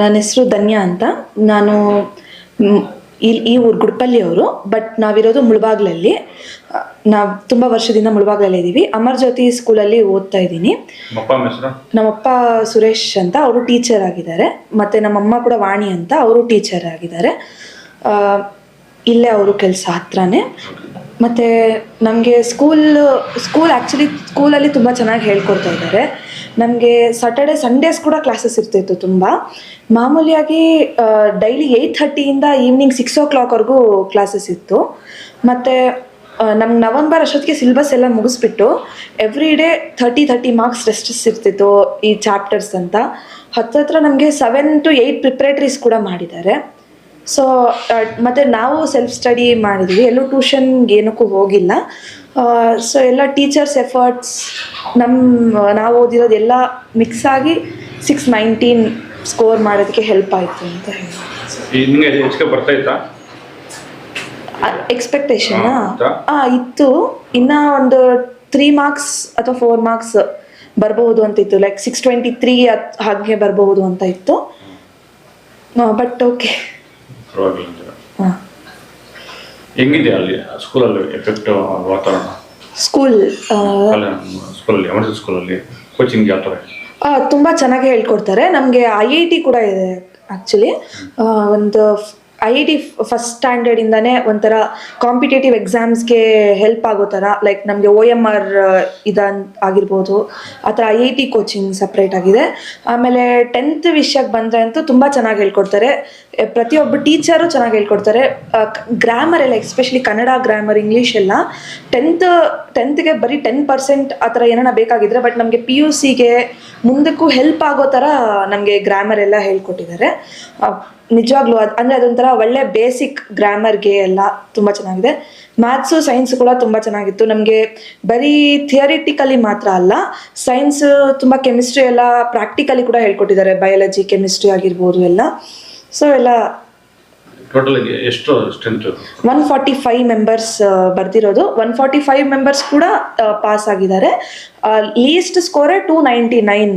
ನನ್ನ ಹೆಸರು ಧನ್ಯಾ ಅಂತ. ನಾನು ಇಲ್ಲಿ ಈ ಊರು ಗುಡ್ಪಲ್ಲಿಯವರು ಬಟ್ ನಾವಿರೋದು ಮುಳಬಾಗ್ಲಲ್ಲಿ. ನಾವು ತುಂಬ ವರ್ಷದಿಂದ ಮುಳಬಾಗ್ಲಲ್ಲಿ ಇದ್ದೀವಿ ಅಮರ್ ಜ್ಯೋತಿ ಸ್ಕೂಲಲ್ಲಿ ಓದ್ತಾ ಇದ್ದೀನಿ. ನಮ್ಮಪ್ಪ ಸುರೇಶ್ ಅಂತ ಅವರು ಟೀಚರ್ ಆಗಿದ್ದಾರೆ. ಮತ್ತು ನಮ್ಮಮ್ಮ ಕೂಡ ವಾಣಿ ಅಂತ ಅವರು ಟೀಚರ್ ಆಗಿದ್ದಾರೆ. ಇಲ್ಲೇ ಅವರು ಕೆಲಸ ಹತ್ರನೇ. ಮತ್ತು ನಮಗೆ ಸ್ಕೂಲ್ ಸ್ಕೂಲ್ ಆ್ಯಕ್ಚುಲಿ ಸ್ಕೂಲಲ್ಲಿ ತುಂಬ ಚೆನ್ನಾಗಿ ಹೇಳ್ಕೊಡ್ತಾ ಇದ್ದಾರೆ ನಮಗೆ ಸಾಟರ್ಡೆ ಸಂಡೇಸ್ ಕೂಡ ಕ್ಲಾಸಸ್ ಇರ್ತಿತ್ತು ತುಂಬ. ಮಾಮೂಲಿಯಾಗಿ ಡೈಲಿ ಏಯ್ಟ್ ಥರ್ಟಿಯಿಂದ ಈವ್ನಿಂಗ್ ಸಿಕ್ಸ್ ಓ ಕ್ಲಾಕ್ವರೆಗೂ ಕ್ಲಾಸಸ್ ಇತ್ತು. ಮತ್ತು ನಮ್ಗೆ ನವಂಬರ್ ಅಷ್ಟೊತ್ತಿಗೆ ಸಿಲೆಬಸ್ ಎಲ್ಲ ಮುಗಿಸ್ಬಿಟ್ಟು every day thirty thirty marks tests ಇರ್ತಿತ್ತು ಈ ಚಾಪ್ಟರ್ಸ್ ಅಂತ. ಹತ್ತತ್ರ ನಮಗೆ ಸೆವೆನ್ ಟು ಏಯ್ಟ್ ಪ್ರಿಪ್ರೇಟ್ರೀಸ್ ಕೂಡ ಮಾಡಿದ್ದಾರೆ. ಸೊ ಮತ್ತು ನಾವು ಸೆಲ್ಫ್ ಸ್ಟಡಿ ಮಾಡಿದ್ವಿ. ಎಲ್ಲೂ ಟ್ಯೂಷನ್ಗೆ ಏನಕ್ಕೂ ಹೋಗಿಲ್ಲ. ಸೊ ಎಲ್ಲ ಟೀಚರ್ಸ್ ಎಫರ್ಟ್ಸ್ ನಮ್ಮ ನಾವು ಓದಿರೋದು ಎಲ್ಲ ಮಿಕ್ಸ್ ಆಗಿ ಸಿಕ್ಸ್ ನೈನ್ಟೀನ್ ಸ್ಕೋರ್ ಮಾಡೋದಕ್ಕೆ ಹೆಲ್ಪ್ ಆಯಿತು ಅಂತ ಹೇಳಿ ಎಕ್ಸ್ಪೆಕ್ಟೇಷನ್ ಆ ಇತ್ತು. ಇನ್ನ ಒಂದು ತ್ರೀ ಮಾರ್ಕ್ಸ್ ಅಥವಾ ಫೋರ್ ಮಾರ್ಕ್ಸ್ ಬರಬಹುದು ಅಂತ ಇತ್ತು. ಲೈಕ್ ಸಿಕ್ಸ್ ಟ್ವೆಂಟಿ ತ್ರೀ ಹಾಗೆ ಬರಬಹುದು ಅಂತ ಇತ್ತು. ಬಟ್ ಓಕೆ ಪರವಾಗಿಲ್ಲ ಅಂತೀರ ಹೆಂಗಿದೆ ಅಲ್ಲಿ ಸ್ಕೂಲಲ್ಲಿ ಎಫೆಕ್ಟ್ ವಾತಾವರಣ? ಸ್ಕೂಲ್ ಸ್ಕೂಲಲ್ಲಿ ಎಮರ್ಜೆನ್ಸಿ ಸ್ಕೂಲಲ್ಲಿ ಕೋಚಿಂಗ್ ಯಾವ ಥರ? ತುಂಬ ಚೆನ್ನಾಗಿ ಹೇಳ್ಕೊಡ್ತಾರೆ. ನಮಗೆ ಐ ಐ ಟಿ ಕೂಡ ಇದೆ ಆ್ಯಕ್ಚುಲಿ ಒಂದು ಐ ಐ ಟಿ ಫಸ್ಟ್ ಸ್ಟ್ಯಾಂಡರ್ಡಿಂದನೇ ಒಂಥರ ಕಾಂಪಿಟೇಟಿವ್ ಎಕ್ಸಾಮ್ಸ್ಗೆ ಹೆಲ್ಪ್ ಆಗೋ ಥರ ಲೈಕ್ ನಮಗೆ ಓ ಎಂ ಆರ್ ಇದ ಆಗಿರ್ಬೋದು, ಆ ಥರ I I T coaching separate ಆಗಿದೆ. ಆಮೇಲೆ ಟೆಂತ್ ವಿಷಯಕ್ಕೆ ಬಂದರೆ ಅಂತೂ ತುಂಬ ಚೆನ್ನಾಗಿ ಹೇಳ್ಕೊಡ್ತಾರೆ. ಪ್ರತಿಯೊಬ್ಬ ಟೀಚರು ಚೆನ್ನಾಗಿ ಹೇಳ್ಕೊಡ್ತಾರೆ. ಗ್ರಾಮರ್ ಎಲ್ಲ ಎಸ್ಪೆಷಲಿ ಕನ್ನಡ ಗ್ರಾಮರ್ ಇಂಗ್ಲೀಷ್ ಎಲ್ಲ ಟೆಂತ್ ಟೆಂತ್ಗೆ ಬರೀ ಟೆನ್ ಪರ್ಸೆಂಟ್ ಆ ಥರ ಏನಾರ ಬೇಕಾಗಿದ್ರೆ ಬಟ್ ನಮಗೆ ಪಿ ಯು ಸಿಗೆ ಮುಂದಕ್ಕೂ ಹೆಲ್ಪ್ ಆಗೋ ಥರ ನಮಗೆ ಗ್ರಾಮರ್ ಎಲ್ಲ ಹೇಳ್ಕೊಟ್ಟಿದ್ದಾರೆ. ನಿಜವಾಗ್ಲೂ ಅದು ಅಂದರೆ ಅದೊಂಥರ ಒಳ್ಳೆ ಬೇಸಿಕ್ ಗ್ರಾಮರ್ಗೆ ಎಲ್ಲ ತುಂಬಾ ಚೆನ್ನಾಗಿದೆ. ಮ್ಯಾಥ್ಸು ಸೈನ್ಸ್ ಕೂಡ ತುಂಬಾ ಚೆನ್ನಾಗಿತ್ತು. ನಮಗೆ ಬರೀ ಥಿಯರಿಟಿಕಲಿ ಮಾತ್ರ ಅಲ್ಲ ಸೈನ್ಸ್ ತುಂಬಾ ಕೆಮಿಸ್ಟ್ರಿ ಎಲ್ಲ ಪ್ರಾಕ್ಟಿಕಲಿ ಕೂಡ ಹೇಳ್ಕೊಟ್ಟಿದ್ದಾರೆ. ಬಯಾಲಜಿ ಕೆಮಿಸ್ಟ್ರಿ ಆಗಿರ್ಬೋದು ಎಲ್ಲ. ಸೊ ಎಲ್ಲ ಎಷ್ಟು ಒನ್ ಫಾರ್ಟಿ ಫೈವ್ ಮೆಂಬರ್ಸ್ ಬರ್ದಿರೋದು. ಒನ್ ಫಾರ್ಟಿ ಫೈವ್ ಮೆಂಬರ್ಸ್ ಕೂಡ ಪಾಸ್ ಆಗಿದ್ದಾರೆ. ಲೀಸ್ಟ್ ಸ್ಕೋರೇ ಟೂ ನೈಂಟಿ ನೈನ್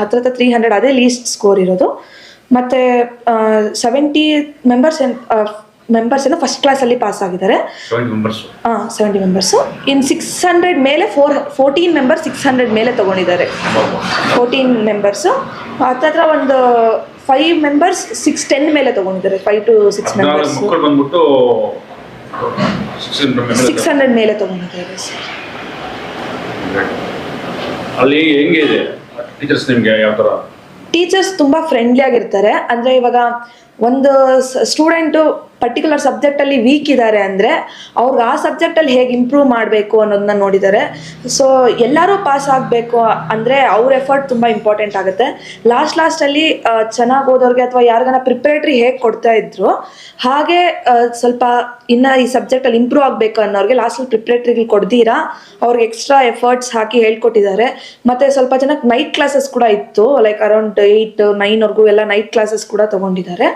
ಹತ್ರ ಹತ್ರ ತ್ರೀ ಹಂಡ್ರೆಡ್ ಅದೇ ಲೀಸ್ಟ್ ಸ್ಕೋರ್ ಇರೋದು. ಮತ್ತು ಸೆವೆಂಟಿ ಮೆಂಬರ್ಸ್ ಮೆಂಬರ್ಸ್ ಏನೋ ಫಸ್ಟ್ ಕ್ಲಾಸಲ್ಲಿ ಪಾಸ್ ಆಗಿದ್ದಾರೆ. Seventy members in seventy members ಇನ್ನು ಸಿಕ್ಸ್ ಹಂಡ್ರೆಡ್ ಮೇಲೆ four fourteen members six hundred ಮೇಲೆ ತಗೊಂಡಿದ್ದಾರೆ. ಫೋರ್ಟೀನ್ ಮೆಂಬರ್ಸ್ ಹತ್ತತ್ರ ಒಂದು ಫೈವ್ ಮೆಂಬರ್ಸ್ ಸಿಕ್ಸ್ ಟೆನ್ ಮೇಲೆ ತಗೊಂಡಿದ್ದಾರೆ. ಫೈವ್ ಟು ಸಿಕ್ಸ್ ಮೆಂಬರ್ಸ್ ಬಂದ್ಬಿಟ್ಟು ಸಿಕ್ಸ್ ಸಿಕ್ಸ್ ಹಂಡ್ರೆಡ್ ಮೇಲೆ ತಗೊಂಡಿದ್ದಾರೆ ಅಲ್ಲಿ ಹೆಂಗೆ ಇದೆ? ಟೀಚರ್ಸ್ ನಿಮಗೆ ಯಾವ ಥರ? ಟೀಚರ್ಸ್ ತುಂಬ ಫ್ರೆಂಡ್ಲಿ ಆಗಿರ್ತಾರೆ. ಅಂದರೆ ಇವಾಗ ಒಂದು ಸ್ಟೂಡೆಂಟು ಪರ್ಟಿಕ್ಯುಲರ್ ಸಬ್ಜೆಕ್ಟಲ್ಲಿ ವೀಕ್ ಇದ್ದಾರೆ ಅಂದರೆ ಅವ್ರಿಗೆ ಆ ಸಬ್ಜೆಕ್ಟಲ್ಲಿ ಹೇಗೆ ಇಂಪ್ರೂವ್ ಮಾಡಬೇಕು ಅನ್ನೋದನ್ನ ನೋಡಿದ್ದಾರೆ ಸೊ ಎಲ್ಲರೂ ಪಾಸ್ ಆಗಬೇಕು ಅಂದರೆ ಅವ್ರ ಎಫರ್ಟ್ ತುಂಬ ಇಂಪಾರ್ಟೆಂಟ್ ಆಗುತ್ತೆ. ಲಾಸ್ಟ್ ಲಾಸ್ಟಲ್ಲಿ ಚೆನ್ನಾಗಿ ಓದೋರಿಗೆ ಅಥವಾ ಯಾರಿಗಾನ ಪ್ರಿಪ್ರೇಟ್ರಿ ಹೇಗೆ ಕೊಡ್ತಾ ಇದ್ರು, ಹಾಗೆ ಸ್ವಲ್ಪ ಇನ್ನು ಈ ಸಬ್ಜೆಕ್ಟಲ್ಲಿ ಇಂಪ್ರೂವ್ ಆಗಬೇಕು ಅನ್ನೋರಿಗೆ ಲಾಸ್ಟಲ್ಲಿ ಪ್ರಿಪ್ರೇಟ್ರಿಗೆ ಕೊಡ್ದೀರಾ, ಅವ್ರಿಗೆ ಎಕ್ಸ್ಟ್ರಾ ಎಫರ್ಟ್ಸ್ ಹಾಕಿ ಹೇಳ್ಕೊಟ್ಟಿದ್ದಾರೆ ಮತ್ತು ಸ್ವಲ್ಪ ಜನಕ್ಕೆ ನೈಟ್ ಕ್ಲಾಸಸ್ ಕೂಡ ಇತ್ತು ಲೈಕ್ ಅರೌಂಡ್ ಏಯ್ಟ್ ನೈನ್ವರೆಗೂ ಎಲ್ಲ ನೈಟ್ ಕ್ಲಾಸಸ್ ಕೂಡ ತೊಗೊಂಡಿದ್ದಾರೆ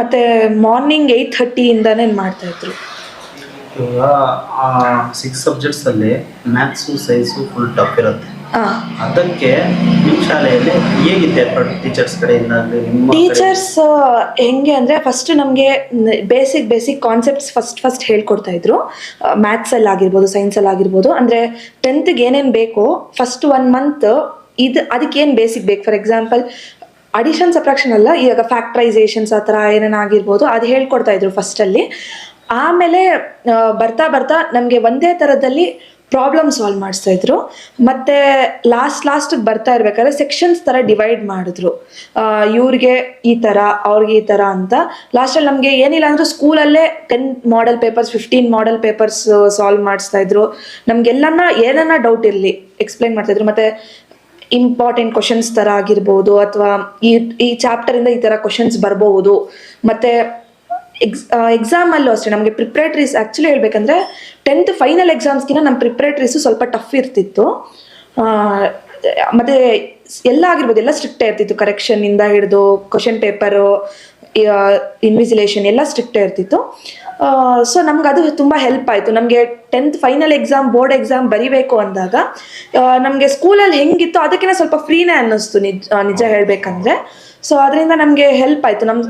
ಮತ್ತು ಮಾರ್ನಿಂಗ್ ಏಯ್ಟ್ ಥರ್ಟಿಯಿಂದನೇ ಮಾಡ್ತಾಯಿದ್ರು ಇವಾಗ ಸಿಕ್ಸ್ ಸಬ್ಜೆಕ್ಟ್ಸ್ ಅಲ್ಲಿ ಮ್ಯಾಥ್ಸು ಸೈನ್ಸು ಫುಲ್ ಟಫ್ ಇರುತ್ತೆ. ಅದಕ್ಕೆ ನಿಮ್ಮ ಶಾಲೆಯಲ್ಲಿ ಹೇಗಿತ್ತು ಟೀಚರ್ಸ್ ಕಡೆಯಿಂದ ಟೀಚರ್ಸ್ ಹೆಂಗೆ ಅಂದ್ರೆ ಫಸ್ಟ್ ನಮಗೆ basic basic concepts first first ಹೇಳ್ಕೊಡ್ತಾ ಇದ್ರು. ಮ್ಯಾಥ್ಸಲ್ಲಿ ಆಗಿರ್ಬೋದು ಸೈನ್ಸಲ್ಲಿ ಆಗಿರ್ಬೋದು. ಅಂದರೆ ಟೆಂತ್ಗೆ ಏನೇನು ಬೇಕೋ ಫಸ್ಟ್ ಒನ್ ಮಂತ್ ಇದು ಅದಕ್ಕೇನು ಬೇಸಿಕ್ ಬೇಕು? ಫಾರ್ ಎಕ್ಸಾಂಪಲ್ ಅಡಿಷನ್ ಸಪ್ರಾಕ್ಷನ್ ಅಲ್ಲ, ಇವಾಗ ಫ್ಯಾಕ್ಟ್ರೈಸೇಷನ್ಸ್ ಆ ಥರ ಏನೇನಾಗಿರ್ಬೋದು ಅದು ಹೇಳ್ಕೊಡ್ತಾ ಇದ್ರು ಫಸ್ಟಲ್ಲಿ ಆಮೇಲೆ ಬರ್ತಾ ಬರ್ತಾ ನಮಗೆ ಒಂದೇ ಥರದಲ್ಲಿ ಪ್ರಾಬ್ಲಮ್ ಸಾಲ್ವ್ ಮಾಡಿಸ್ತಾ ಇದ್ರು. ಮತ್ತೆ ಲಾಸ್ಟ್ ಲಾಸ್ಟಿಗೆ ಬರ್ತಾ ಇರ್ಬೇಕಾದ್ರೆ ಸೆಕ್ಷನ್ಸ್ ಥರ ಡಿವೈಡ್ ಮಾಡಿದ್ರು. ಇವ್ರಿಗೆ ಈ ಥರ, ಅವ್ರಿಗೆ ಈ ಥರ ಅಂತ. ಲಾಸ್ಟಲ್ಲಿ ನಮಗೆ ಏನಿಲ್ಲ ಅಂದರೂ ಸ್ಕೂಲಲ್ಲೇ ten model papers fifteen model papers solve ಮಾಡಿಸ್ತಾ ಇದ್ರು. ನಮಗೆಲ್ಲನ ಏನನ್ನ ಡೌಟ್ ಇರಲಿ ಎಕ್ಸ್ಪ್ಲೈನ್ ಮಾಡ್ತಾ ಇದ್ರು. ಮತ್ತೆ ಇಂಪಾರ್ಟೆಂಟ್ ಕ್ವಶನ್ಸ್ ಥರ ಆಗಿರ್ಬೋದು ಅಥವಾ ಈ ಈ ಚಾಪ್ಟರಿಂದ ಈ ಥರ ಕ್ವಶನ್ಸ್ ಬರಬಹುದು ಮತ್ತು ಎಕ್ಸ್ ಎಕ್ಸಾಮಲ್ಲೂ ಅಷ್ಟೇ, ನಮಗೆ ಪ್ರಿಪ್ರೇಟ್ರೀಸ್ ಆ್ಯಕ್ಚುಲಿ ಹೇಳ್ಬೇಕಂದ್ರೆ ಟೆಂತ್ ಫೈನಲ್ ಎಕ್ಸಾಮ್ಸ್ಗಿಂತ ನಮ್ಮ ಪ್ರಿಪ್ರೇಟ್ರೀಸು ಸ್ವಲ್ಪ ಟಫ್ ಇರ್ತಿತ್ತು. ಮತ್ತು ಎಲ್ಲ ಆಗಿರ್ಬೋದು, ಎಲ್ಲ ಸ್ಟ್ರಿಕ್ಟೇ ಇರ್ತಿತ್ತು. ಕರೆಕ್ಷನ್ನಿಂದ ಹಿಡಿದು ಕ್ವಶನ್ ಪೇಪರು ಇನ್ವಿಸಿಲೇಷನ್ ಎಲ್ಲ ಸ್ಟ್ರಿಕ್ಟೇ ಇರ್ತಿತ್ತು. ಸೊ ನಮ್ಗೆ ಅದು ತುಂಬ ಹೆಲ್ಪ್ ಆಯಿತು. ನಮಗೆ tenth final exam board exam ಬರಿಬೇಕು ಅಂದಾಗ ನಮಗೆ ಸ್ಕೂಲಲ್ಲಿ ಹೆಂಗಿತ್ತು ಅದಕ್ಕಿಂತ ಸ್ವಲ್ಪ ಫ್ರೀನೇ ಅನ್ನಿಸ್ತು ನಿಜ ನಿಜ ಹೇಳಬೇಕಂದ್ರೆ. ಸೊ ಅದರಿಂದ ನಮಗೆ ಹೆಲ್ಪ್ ಆಯಿತು. ನಮ್ಮ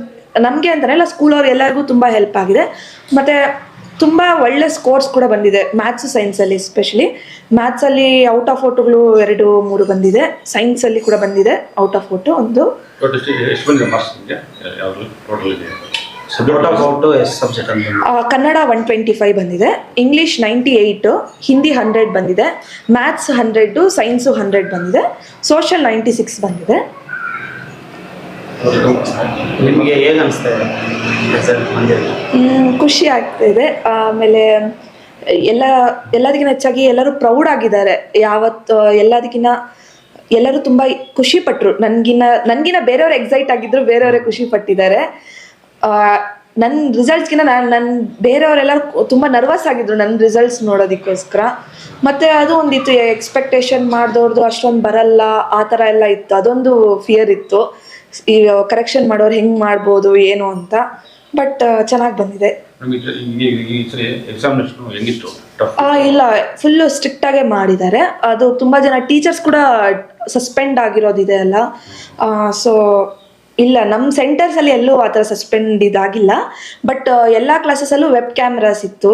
ನಮಗೆ ಸ್ಕೂಲ್ ಸ್ಕೂಲವ್ರು ಎಲ್ಲರಿಗೂ ತುಂಬ ಹೆಲ್ಪ್ ಆಗಿದೆ. ಮತ್ತು ತುಂಬ ಒಳ್ಳೆ ಸ್ಕೋರ್ಸ್ ಕೂಡ ಬಂದಿದೆ ಮ್ಯಾಥ್ಸ್ ಸೈನ್ಸಲ್ಲಿ ಎಸ್ಪೆಷಲಿ ಮ್ಯಾಥ್ಸಲ್ಲಿ ಔಟ್ ಆಫ್ ಔಟುಗಳು ಎರಡು, ಮೂರು ಬಂದಿದೆ. ಸೈನ್ಸಲ್ಲಿ ಕೂಡ ಬಂದಿದೆ ಔಟ್ ಆಫ್ ಔಟು ಒಂದು. ಕನ್ನಡ ಒನ್ ಟ್ವೆಂಟಿ ಫೈವ್ ಬಂದಿದೆ English ninety eight Hindi hundred ಬಂದಿದೆ ಮ್ಯಾಥ್ಸ್ ಹಂಡ್ರೆಡ್ಡು ಸೈನ್ಸ್ ಹಂಡ್ರೆಡ್ ಬಂದಿದೆ ಸೋಷಲ್ ನೈಂಟಿ ಸಿಕ್ಸ್ ಬಂದಿದೆ ನಿಮಗೆ ಖುಷಿ ಆಗ್ತಾ ಇದೆ. ಆಮೇಲೆ ಎಲ್ಲ ಎಲ್ಲದಕ್ಕಿಂತ ಹೆಚ್ಚಾಗಿ ಎಲ್ಲರೂ ಪ್ರೌಡ್ ಆಗಿದ್ದಾರೆ. ಯಾವತ್ತು ಎಲ್ಲದಕ್ಕಿಂತ ಎಲ್ಲರೂ ತುಂಬ ಖುಷಿ ಪಟ್ಟರು ನನಗಿನ್ನ ನನಗಿನ್ನ ಬೇರೆಯವ್ರು ಎಕ್ಸೈಟ್ ಆಗಿದ್ರು ಬೇರೆಯವರೇ ಖುಷಿ ಪಟ್ಟಿದ್ದಾರೆ. ನನ್ನ ರಿಸಲ್ಟ್ಸ್ಗಿಂತ ನಾನು ನನ್ನ ಬೇರೆಯವರೆಲ್ಲರೂ ತುಂಬ ನರ್ವಸ್ ಆಗಿದ್ರು ನನ್ನ ರಿಸಲ್ಟ್ಸ್ ನೋಡೋದಕ್ಕೋಸ್ಕರ. ಮತ್ತು ಅದು ಒಂದಿತ್ತು ಎಕ್ಸ್ಪೆಕ್ಟೇಷನ್ ಮಾಡಿದವ್ರದ್ದು ಅಷ್ಟೊಂದು ಬರಲ್ಲ ಆ ಥರ ಎಲ್ಲ ಇತ್ತು. ಅದೊಂದು ಫಿಯರ್ ಇತ್ತು. ಈ ಕರೆಕ್ಷನ್ ಮಾಡೋರು ಹೆಂಗೆ ಮಾಡ್ಬೋದು ಏನು ಅಂತ. ಬಟ್ ಚೆನ್ನಾಗಿ ಬಂದಿದೆ. ಇಲ್ಲ. ಫುಲ್ಲು ಸ್ಟ್ರಿಕ್ಟಾಗೆ ಮಾಡಿದ್ದಾರೆ. ಅದು ತುಂಬ ಜನ ಟೀಚರ್ಸ್ ಕೂಡ ಸಸ್ಪೆಂಡ್ ಆಗಿರೋದಿದೆ ಅಲ್ಲ. ಸೊ ಇಲ್ಲ ನಮ್ಮ ಸೆಂಟರ್ಸಲ್ಲಿ ಎಲ್ಲೂ ಆ ಥರ ಸಸ್ಪೆಂಡ್ ಇದಾಗಿಲ್ಲ. ಬಟ್ ಎಲ್ಲ ಕ್ಲಾಸಸಲ್ಲೂ ವೆಬ್ ಕ್ಯಾಮ್ರಾಸ್ ಇತ್ತು.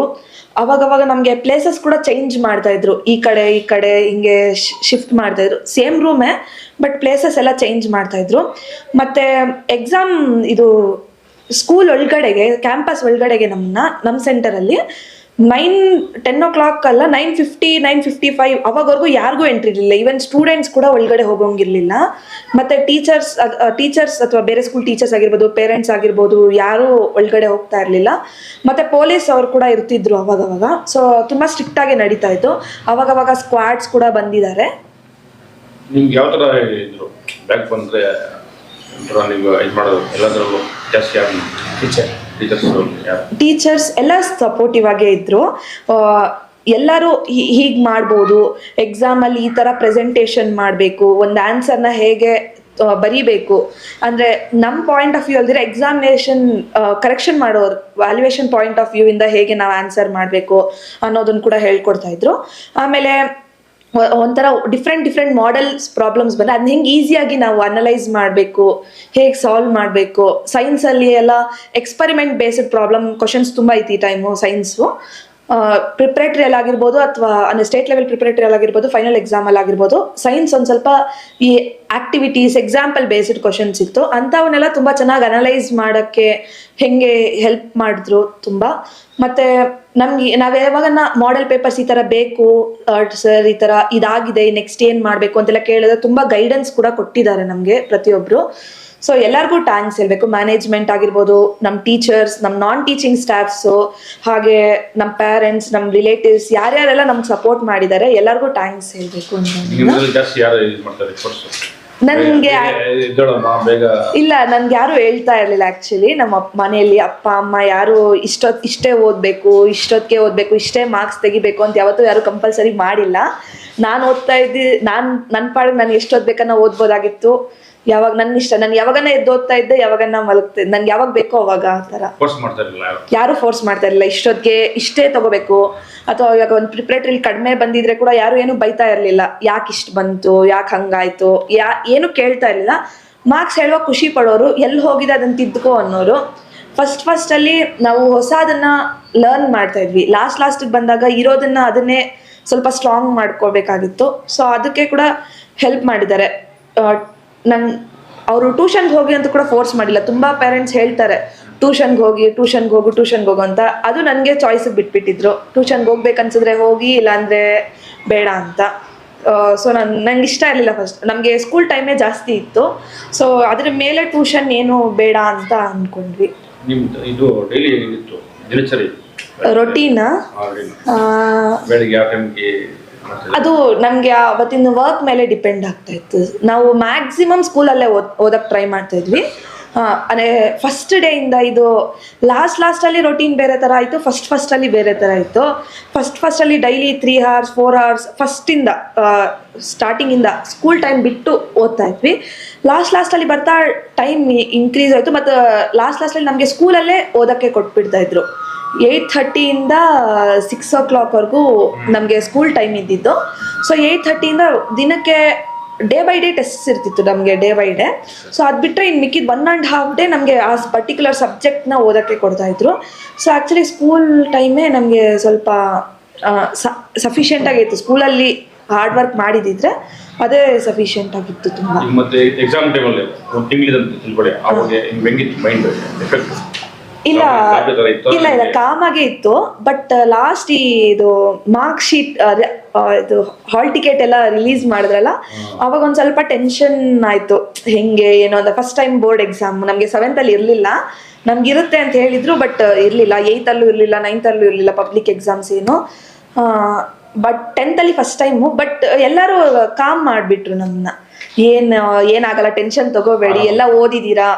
ಅವಾಗವಾಗ ನಮಗೆ ಪ್ಲೇಸಸ್ ಕೂಡ ಚೇಂಜ್ ಮಾಡ್ತಾ ಇದ್ರು. ಈ ಕಡೆ ಈ ಕಡೆ ಹಿಂಗೆ ಶಿಫ್ಟ್ ಮಾಡ್ತಾ ಇದ್ರು. ಸೇಮ್ ರೂಮೇ ಬಟ್ ಪ್ಲೇಸಸ್ ಎಲ್ಲ ಚೇಂಜ್ ಮಾಡ್ತಾ ಇದ್ರು. ಮತ್ತೆ ಎಕ್ಸಾಮ್ ಇದು ಸ್ಕೂಲ್ ಒಳಗಡೆಗೆ ಕ್ಯಾಂಪಸ್ ಒಳಗಡೆಗೆ ನಮ್ಮನ್ನ ನಮ್ಮ ಸೆಂಟರಲ್ಲಿ ನೈನ್ ಟೆನ್ ಓ ಕ್ಲಾಕ್ ಅಲ್ಲ nine fifty nine fifty five ಅವಾಗವರೆಗೂ ಯಾರಿಗೂ ಎಂಟ್ರಿ ಇರಲಿಲ್ಲ. ಈವನ್ ಸ್ಟೂಡೆಂಟ್ಸ್ ಕೂಡ ಒಳಗಡೆ ಹೋಗೋಂಗಿರ್ಲಿಲ್ಲ. ಮತ್ತೆ ಟೀಚರ್ಸ್ ಟೀಚರ್ಸ್ ಅಥವಾ ಬೇರೆ ಸ್ಕೂಲ್ ಟೀಚರ್ಸ್ ಆಗಿರ್ಬೋದು ಪೇರೆಂಟ್ಸ್ ಆಗಿರ್ಬೋದು, ಯಾರೂ ಒಳಗಡೆ ಹೋಗ್ತಾ ಇರಲಿಲ್ಲ. ಮತ್ತೆ ಪೊಲೀಸ್ ಅವರು ಕೂಡ ಇರ್ತಿದ್ರು ಅವಾಗವಾಗ. ಸೊ ತುಂಬ ಸ್ಟ್ರಿಕ್ಟ್ ಆಗಿ ನಡೀತಾ ಇತ್ತು. ಅವಾಗವಾಗ ಸ್ಕ್ವಾಡ್ಸ್ ಕೂಡ ಬಂದಿದ್ದಾರೆ. ಟೀಚರ್ ಟೀಚರ್ಸ್ ಎಲ್ಲ ಸಪೋರ್ಟಿವ್ ಆಗೇ ಇದ್ರು. ಎಲ್ಲರೂ ಹೀಗೆ ಮಾಡ್ಬೋದು. ಎಕ್ಸಾಮಲ್ಲಿ ಈ ಥರ ಪ್ರೆಸೆಂಟೇಷನ್ ಮಾಡಬೇಕು. ಒಂದು ಆನ್ಸರ್ನ ಹೇಗೆ ಬರೀಬೇಕು. ಅಂದರೆ ನಮ್ಮ ಪಾಯಿಂಟ್ ಆಫ್ ವ್ಯೂ ಅಲ್ದಿರ ಎಕ್ಸಾಮಿನೇಷನ್ ಕರೆಕ್ಷನ್ ಮಾಡೋರು ವ್ಯಾಲ್ಯೂಯೇಷನ್ ಪಾಯಿಂಟ್ ಆಫ್ ವ್ಯೂ ಇಂದ ಹೇಗೆ ನಾವು ಆನ್ಸರ್ ಮಾಡಬೇಕು ಅನ್ನೋದನ್ನು ಕೂಡ ಹೇಳ್ಕೊಡ್ತಾ ಇದ್ರು. ಆಮೇಲೆ ಒಂಥರ ಡಿಫ್ರೆಂಟ್ ಡಿಫ್ರೆಂಟ್ ಮಾಡೆಲ್ಸ್ ಪ್ರಾಬ್ಲಮ್ಸ್ ಬಂದರೆ ಅದನ್ನ ಹೆಂಗೆ ಈಸಿಯಾಗಿ ನಾವು ಅನಲೈಸ್ ಮಾಡಬೇಕು, ಹೇಗೆ ಸಾಲ್ವ್ ಮಾಡಬೇಕು. ಸೈನ್ಸಲ್ಲಿ ಎಲ್ಲ ಎಕ್ಸ್ಪರಿಮೆಂಟ್ ಬೇಸ್ಡ್ ಪ್ರಾಬ್ಲಮ್ ಕ್ವಶನ್ಸ್ ತುಂಬ ಐತಿ ಈ ಟೈಮು ಸೈನ್ಸು ಪ್ರಿಪ್ರೇಟ್ರಿಯಲ್ಲಿ ಆಗಿರ್ಬೋದು ಅಥವಾ ಅಂದರೆ ಸ್ಟೇಟ್ ಲೆವೆಲ್ ಪ್ರಿಪ್ರೇಟರಿಯಲ್ಲಿ ಆಗಿರ್ಬೋದು ಫೈನಲ್ ಎಕ್ಸಾಮಲ್ಲಿ ಆಗಿರ್ಬೋದು ಸೈನ್ಸ್ ಒಂದು ಸ್ವಲ್ಪ ಈ ಆಕ್ಟಿವಿಟೀಸ್ ಎಕ್ಸಾಂಪಲ್ ಬೇಸ್ಡ್ ಕ್ವಶನ್ಸ್ ಇತ್ತು. ಅಂಥವನ್ನೆಲ್ಲ ತುಂಬ ಚೆನ್ನಾಗಿ ಅನಲೈಸ್ ಮಾಡೋಕ್ಕೆ ಹೆಂಗೆ ಹೆಲ್ಪ್ ಮಾಡಿದ್ರು ತುಂಬ. ಮತ್ತು ನಮಗೆ ನಾವು ಯಾವಾಗ ಮಾಡೆಲ್ ಪೇಪರ್ಸ್ ಈ ಥರ ಬೇಕು ಸರ್ ಈ ಥರ ಇದಾಗಿದೆ ನೆಕ್ಸ್ಟ್ ಏನು ಮಾಡಬೇಕು ಅಂತೆಲ್ಲ ಕೇಳಿದ್ರೆ ತುಂಬ ಗೈಡೆನ್ಸ್ ಕೂಡ ಕೊಟ್ಟಿದ್ದಾರೆ ನಮಗೆ ಪ್ರತಿಯೊಬ್ಬರು ಸೊ ಎಲ್ಲರಿಗೂ ಟ್ಯಾಂಕ್ಸ್ ಹೇಳ್ಬೇಕು ಮ್ಯಾನೇಜ್ಮೆಂಟ್ ಆಗಿರ್ಬೋದು ನಮ್ಮ ಟೀಚರ್ಸ್ ನಮ್ಮ ನಾನ್ ಟೀಚಿಂಗ್ ಸ್ಟಾಫ್ಸು ಹಾಗೆ ನಮ್ಮ ಪೇರೆಂಟ್ಸ್ ನಮ್ಮ ರಿಲೇಟಿವ್ಸ್ ಯಾರ್ಯಾರೆಲ್ಲ ನಮ್ಗೆ ಸಪೋರ್ಟ್ ಮಾಡಿದ್ದಾರೆ ಎಲ್ಲರಿಗೂ ಟ್ಯಾಂಕ್ಸ್ ಹೇಳಬೇಕು ಅಂತ ನನಗೆ ಇಲ್ಲ ನನ್ಗೆ ಯಾರು ಹೇಳ್ತಾ ಇರ್ಲಿಲ್ಲ ಆಕ್ಚುಲಿ ನಮ್ಮ ಮನೆಯಲ್ಲಿ ಅಪ್ಪ ಅಮ್ಮ ಯಾರು ಇಷ್ಟೊತ್ ಇಷ್ಟೇ ಓದ್ಬೇಕು ಇಷ್ಟೊತ್ತಿಗೆ ಓದ್ಬೇಕು ಇಷ್ಟೇ ಮಾರ್ಕ್ಸ್ ತೆಗಿಬೇಕು ಅಂತ ಯಾವತ್ತೂ ಯಾರು ಕಂಪಲ್ಸರಿ ಮಾಡಿಲ್ಲ. ನಾನು ಓದ್ತಾ ಇದ್ದಿ ನಾನು ನನ್ನ ಪಾಡಿಗೆ ನಾನು ಎಷ್ಟು ಓದ್ಬೇಕನ್ನ ಓದ್ಬೋದಾಗಿತ್ತು. ಯಾವಾಗ ನನ್ನ ಇಷ್ಟ ನಾನು ಯಾವಾಗನ ಎದ್ದು ಓದ್ತಾ ಇದ್ದೆ ಯಾವಾಗನ ಮಲಗ್ತಾ ಇದ್ದೆ ನನ್ಗೆ ಯಾವಾಗ ಬೇಕೋ ಅವಾಗ ಆ ಥರ. ಕೋರ್ಸ್ ಮಾಡ್ತಾ ಇರಲಿಲ್ಲ ಯಾರು? ಫೋರ್ಸ್ ಮಾಡ್ತಾ ಇರಲಿಲ್ಲ. ಇಷ್ಟೊತ್ತಿಗೆ ಇಷ್ಟೇ ತಗೋಬೇಕು. ಅಥವಾ ಇವಾಗ ಒಂದು ಪ್ರಿಪ್ರೇಟ್ರಿಲಿ ಕಡಿಮೆ ಬಂದಿದ್ರೆ ಕೂಡ ಯಾರು ಏನು ಬೈತಾ ಇರಲಿಲ್ಲ. ಯಾಕೆ ಇಷ್ಟು ಬಂತು ಯಾಕೆ ಹಂಗಾಯ್ತು ಯಾ ಏನು ಕೇಳ್ತಾ ಇರಲಿಲ್ಲ. ಮಾರ್ಕ್ಸ್ ಹೇಳುವ ಖುಷಿ ಪಡೋರು ಎಲ್ಲಿ ಹೋಗಿದೆ ಅದನ್ನು ತಿದ್ದುಕೋ ಅನ್ನೋರು. ಫಸ್ಟ್ ಫಸ್ಟ್ ಅಲ್ಲಿ ನಾವು ಹೊಸದನ್ನ ಲರ್ನ್ ಮಾಡ್ತಾ ಇದ್ವಿ. ಲಾಸ್ಟ್ ಲಾಸ್ಟಿಗೆ ಬಂದಾಗ ಇರೋದನ್ನ ಅದನ್ನೇ ಸ್ವಲ್ಪ ಸ್ಟ್ರಾಂಗ್ ಮಾಡ್ಕೋಬೇಕಾಗಿತ್ತು ಸೊ ಅದಕ್ಕೆ ಕೂಡ ಹೆಲ್ಪ್ ಮಾಡಿದ್ದಾರೆ. ನನ್ ಅವರು ಟ್ಯೂಷನ್ಗೆ ಹೋಗಿ ಅಂತ ಕೂಡ ಫೋರ್ಸ್ ಮಾಡಿಲ್ಲ. ತುಂಬ ಪೇರೆಂಟ್ಸ್ ಹೇಳ್ತಾರೆ ಟ್ಯೂಷನ್ಗೆ ಹೋಗಿ ಟ್ಯೂಷನ್ಗೆ ಹೋಗು ಟ್ಯೂಷನ್ಗೆ ಹೋಗು ಅಂತ. ಅದು ನನಗೆ ಚಾಯ್ಸಿಗೆ ಬಿಟ್ಬಿಟ್ಟಿದ್ರು. ಟ್ಯೂಷನ್ಗೆ ಹೋಗ್ಬೇಕನ್ಸಿದ್ರೆ ಹೋಗಿ ಇಲ್ಲಾಂದರೆ ಬೇಡ ಅಂತ. ಸೊ ನಾನು ನಂಗೆ ಇಷ್ಟ ಇರಲಿಲ್ಲ ಫಸ್ಟ್ ನಮಗೆ ಸ್ಕೂಲ್ ಟೈಮೇ ಜಾಸ್ತಿ ಇತ್ತು. ಸೊ ಅದ್ರ ಮೇಲೆ ಟ್ಯೂಷನ್ ಏನು ಬೇಡ ಅಂತ ಅನ್ಕೊಂಡ್ವಿ. ಇದು ಡೈಲಿ ಹೇಗಿತ್ತು ದಿನಚರಿ? ರೊಟೀನ ಬೆಳಿಗ್ಗೆ ಅದು ನಮ್ಗೆ ಅವತ್ತಿನ ವರ್ಕ್ ಮೇಲೆ ಡಿಪೆಂಡ್ ಆಗ್ತಾ ಇತ್ತು. ನಾವು ಮ್ಯಾಕ್ಸಿಮಮ್ ಸ್ಕೂಲಲ್ಲೇ ಓದ್ ಓದಕ್ಕೆ ಟ್ರೈ ಮಾಡ್ತಾ ಇದ್ವಿ. ಅಂದರೆ ಫಸ್ಟ್ ಇಂದ ಇದು ಲಾಸ್ಟ್ ಲಾಸ್ಟಲ್ಲಿ ರೊಟೀನ್ ಬೇರೆ ಥರ ಆಯ್ತು. ಫಸ್ಟ್ ಫಸ್ಟಲ್ಲಿ ಬೇರೆ ಥರ ಇತ್ತು. First ಫಸ್ಟಲ್ಲಿ daily three hours four hours ಫಸ್ಟಿಂದ ಸ್ಟಾರ್ಟಿಂಗಿಂದ ಸ್ಕೂಲ್ ಟೈಮ್ ಬಿಟ್ಟು ಓದ್ತಾ ಇದ್ವಿ. ಲಾಸ್ಟ್ ಲಾಸ್ಟಲ್ಲಿ ಬರ್ತಾ ಟೈಮ್ ಇನ್ಕ್ರೀಸ್ ಆಯ್ತು. ಮತ್ತೆ ಲಾಸ್ಟ್ ಲಾಸ್ಟಲ್ಲಿ ನಮಗೆ ಸ್ಕೂಲಲ್ಲೇ ಓದಕ್ಕೆ ಕೊಟ್ಬಿಡ್ತಾ ಇದ್ರು. ಏಯ್ಟ್ ಥರ್ಟಿಯಿಂದ ಸಿಕ್ಸ್ ಓ ಕ್ಲಾಕ್ವರೆಗೂ ನಮಗೆ ಸ್ಕೂಲ್ ಟೈಮ್ ಇದ್ದಿದ್ದು. ಸೊ ಏಯ್ಟ್ ಥರ್ಟಿಯಿಂದ ದಿನಕ್ಕೆ ಡೇ ಬೈ ಡೇ ಟೆಸ್ಟ್ ಇರ್ತಿತ್ತು ನಮಗೆ ಡೇ ಬೈ ಡೇ ಸೊ ಅದು ಬಿಟ್ಟರೆ ಇನ್ನು ಮಿಕ್ಕಿದ ಒನ್ ಆ್ಯಂಡ್ ಹಾಫ್ ಡೇ ನಮಗೆ ಆ ಪರ್ಟಿಕ್ಯುಲರ್ ಸಬ್ಜೆಕ್ಟ್ನ ಓದೋಕ್ಕೆ ಕೊಡ್ತಾ ಇದ್ರು. ಸೊ ಆ್ಯಕ್ಚುಲಿ ಸ್ಕೂಲ್ ಟೈಮೇ ನಮಗೆ ಸ್ವಲ್ಪ ಸಫಿಷಿಯೆಂಟ್ ಆಗಿತ್ತು. ಸ್ಕೂಲಲ್ಲಿ ಹಾರ್ಡ್ ವರ್ಕ್ ಮಾಡಿದಿದ್ರೆ ಅದೇ ಸಫಿಷಿಯೆಂಟ್ ಆಗಿತ್ತು ತುಂಬ. ಮತ್ತೆ ಎಕ್ಸಾಮ್ ಟೈಮಲ್ಲಿ ತಿಂಗಳಿದಂತ ತಿಳ್ಕೊಳ್ಳಿ ಅವಾಗ ಹಿಂಗ್, ಹೆಂಗಿತ್ತು ಮೈಂಡ್ ಎಫೆಕ್ಟ್ ಇಲ್ಲ ಇಲ್ಲ ಇಲ್ಲ ಕಾಮ್ ಕಾಮಾಗೆ ಇತ್ತು ಬಟ್ ಲಾಸ್ಟ್ ಈ ಇದು ಮಾರ್ಕ್ ಶೀಟ್ ಇದು ಹಾಲ್ ಟಿಕೆಟ್ ಎಲ್ಲ ರಿಲೀಸ್ ಮಾಡಿದ್ರಲ್ಲ ಅವಾಗ ಒಂದ್ ಸ್ವಲ್ಪ ಟೆನ್ಷನ್ ಆಯ್ತು. ಹೆಂಗೆ ಏನೋ ಅಂತ. ಫಸ್ಟ್ ಟೈಮ್ ಬೋರ್ಡ್ ಎಕ್ಸಾಮ್ ನಮ್ಗೆ ಸೆವೆಂತ್ ಅಲ್ಲಿ ಇರ್ಲಿಲ್ಲ. ನಮ್ಗೆ ಇರುತ್ತೆ ಅಂತ ಹೇಳಿದ್ರು ಬಟ್ ಇರ್ಲಿಲ್ಲ. ಏಯ್ತ್ ಅಲ್ಲೂ ಇರ್ಲಿಲ್ಲ ನೈನ್ತ್ ಅಲ್ಲೂ ಇರ್ಲಿಲ್ಲ ಪಬ್ಲಿಕ್ ಎಕ್ಸಾಮ್ಸ್ ಏನು. ಬಟ್ ಟೆಂತ್ ಅಲ್ಲಿ ಫಸ್ಟ್ ಟೈಮು ಬಟ್ ಎಲ್ಲರೂ ಕಾಮ್ ಮಾಡಿಬಿಟ್ರು ನಮ್ಮನ್ನ ಏನ್ ಏನಾಗಲ್ಲ ಟೆನ್ಷನ್ ತಗೋಬೇಡಿ ಎಲ್ಲ ಓದಿದೀರಾ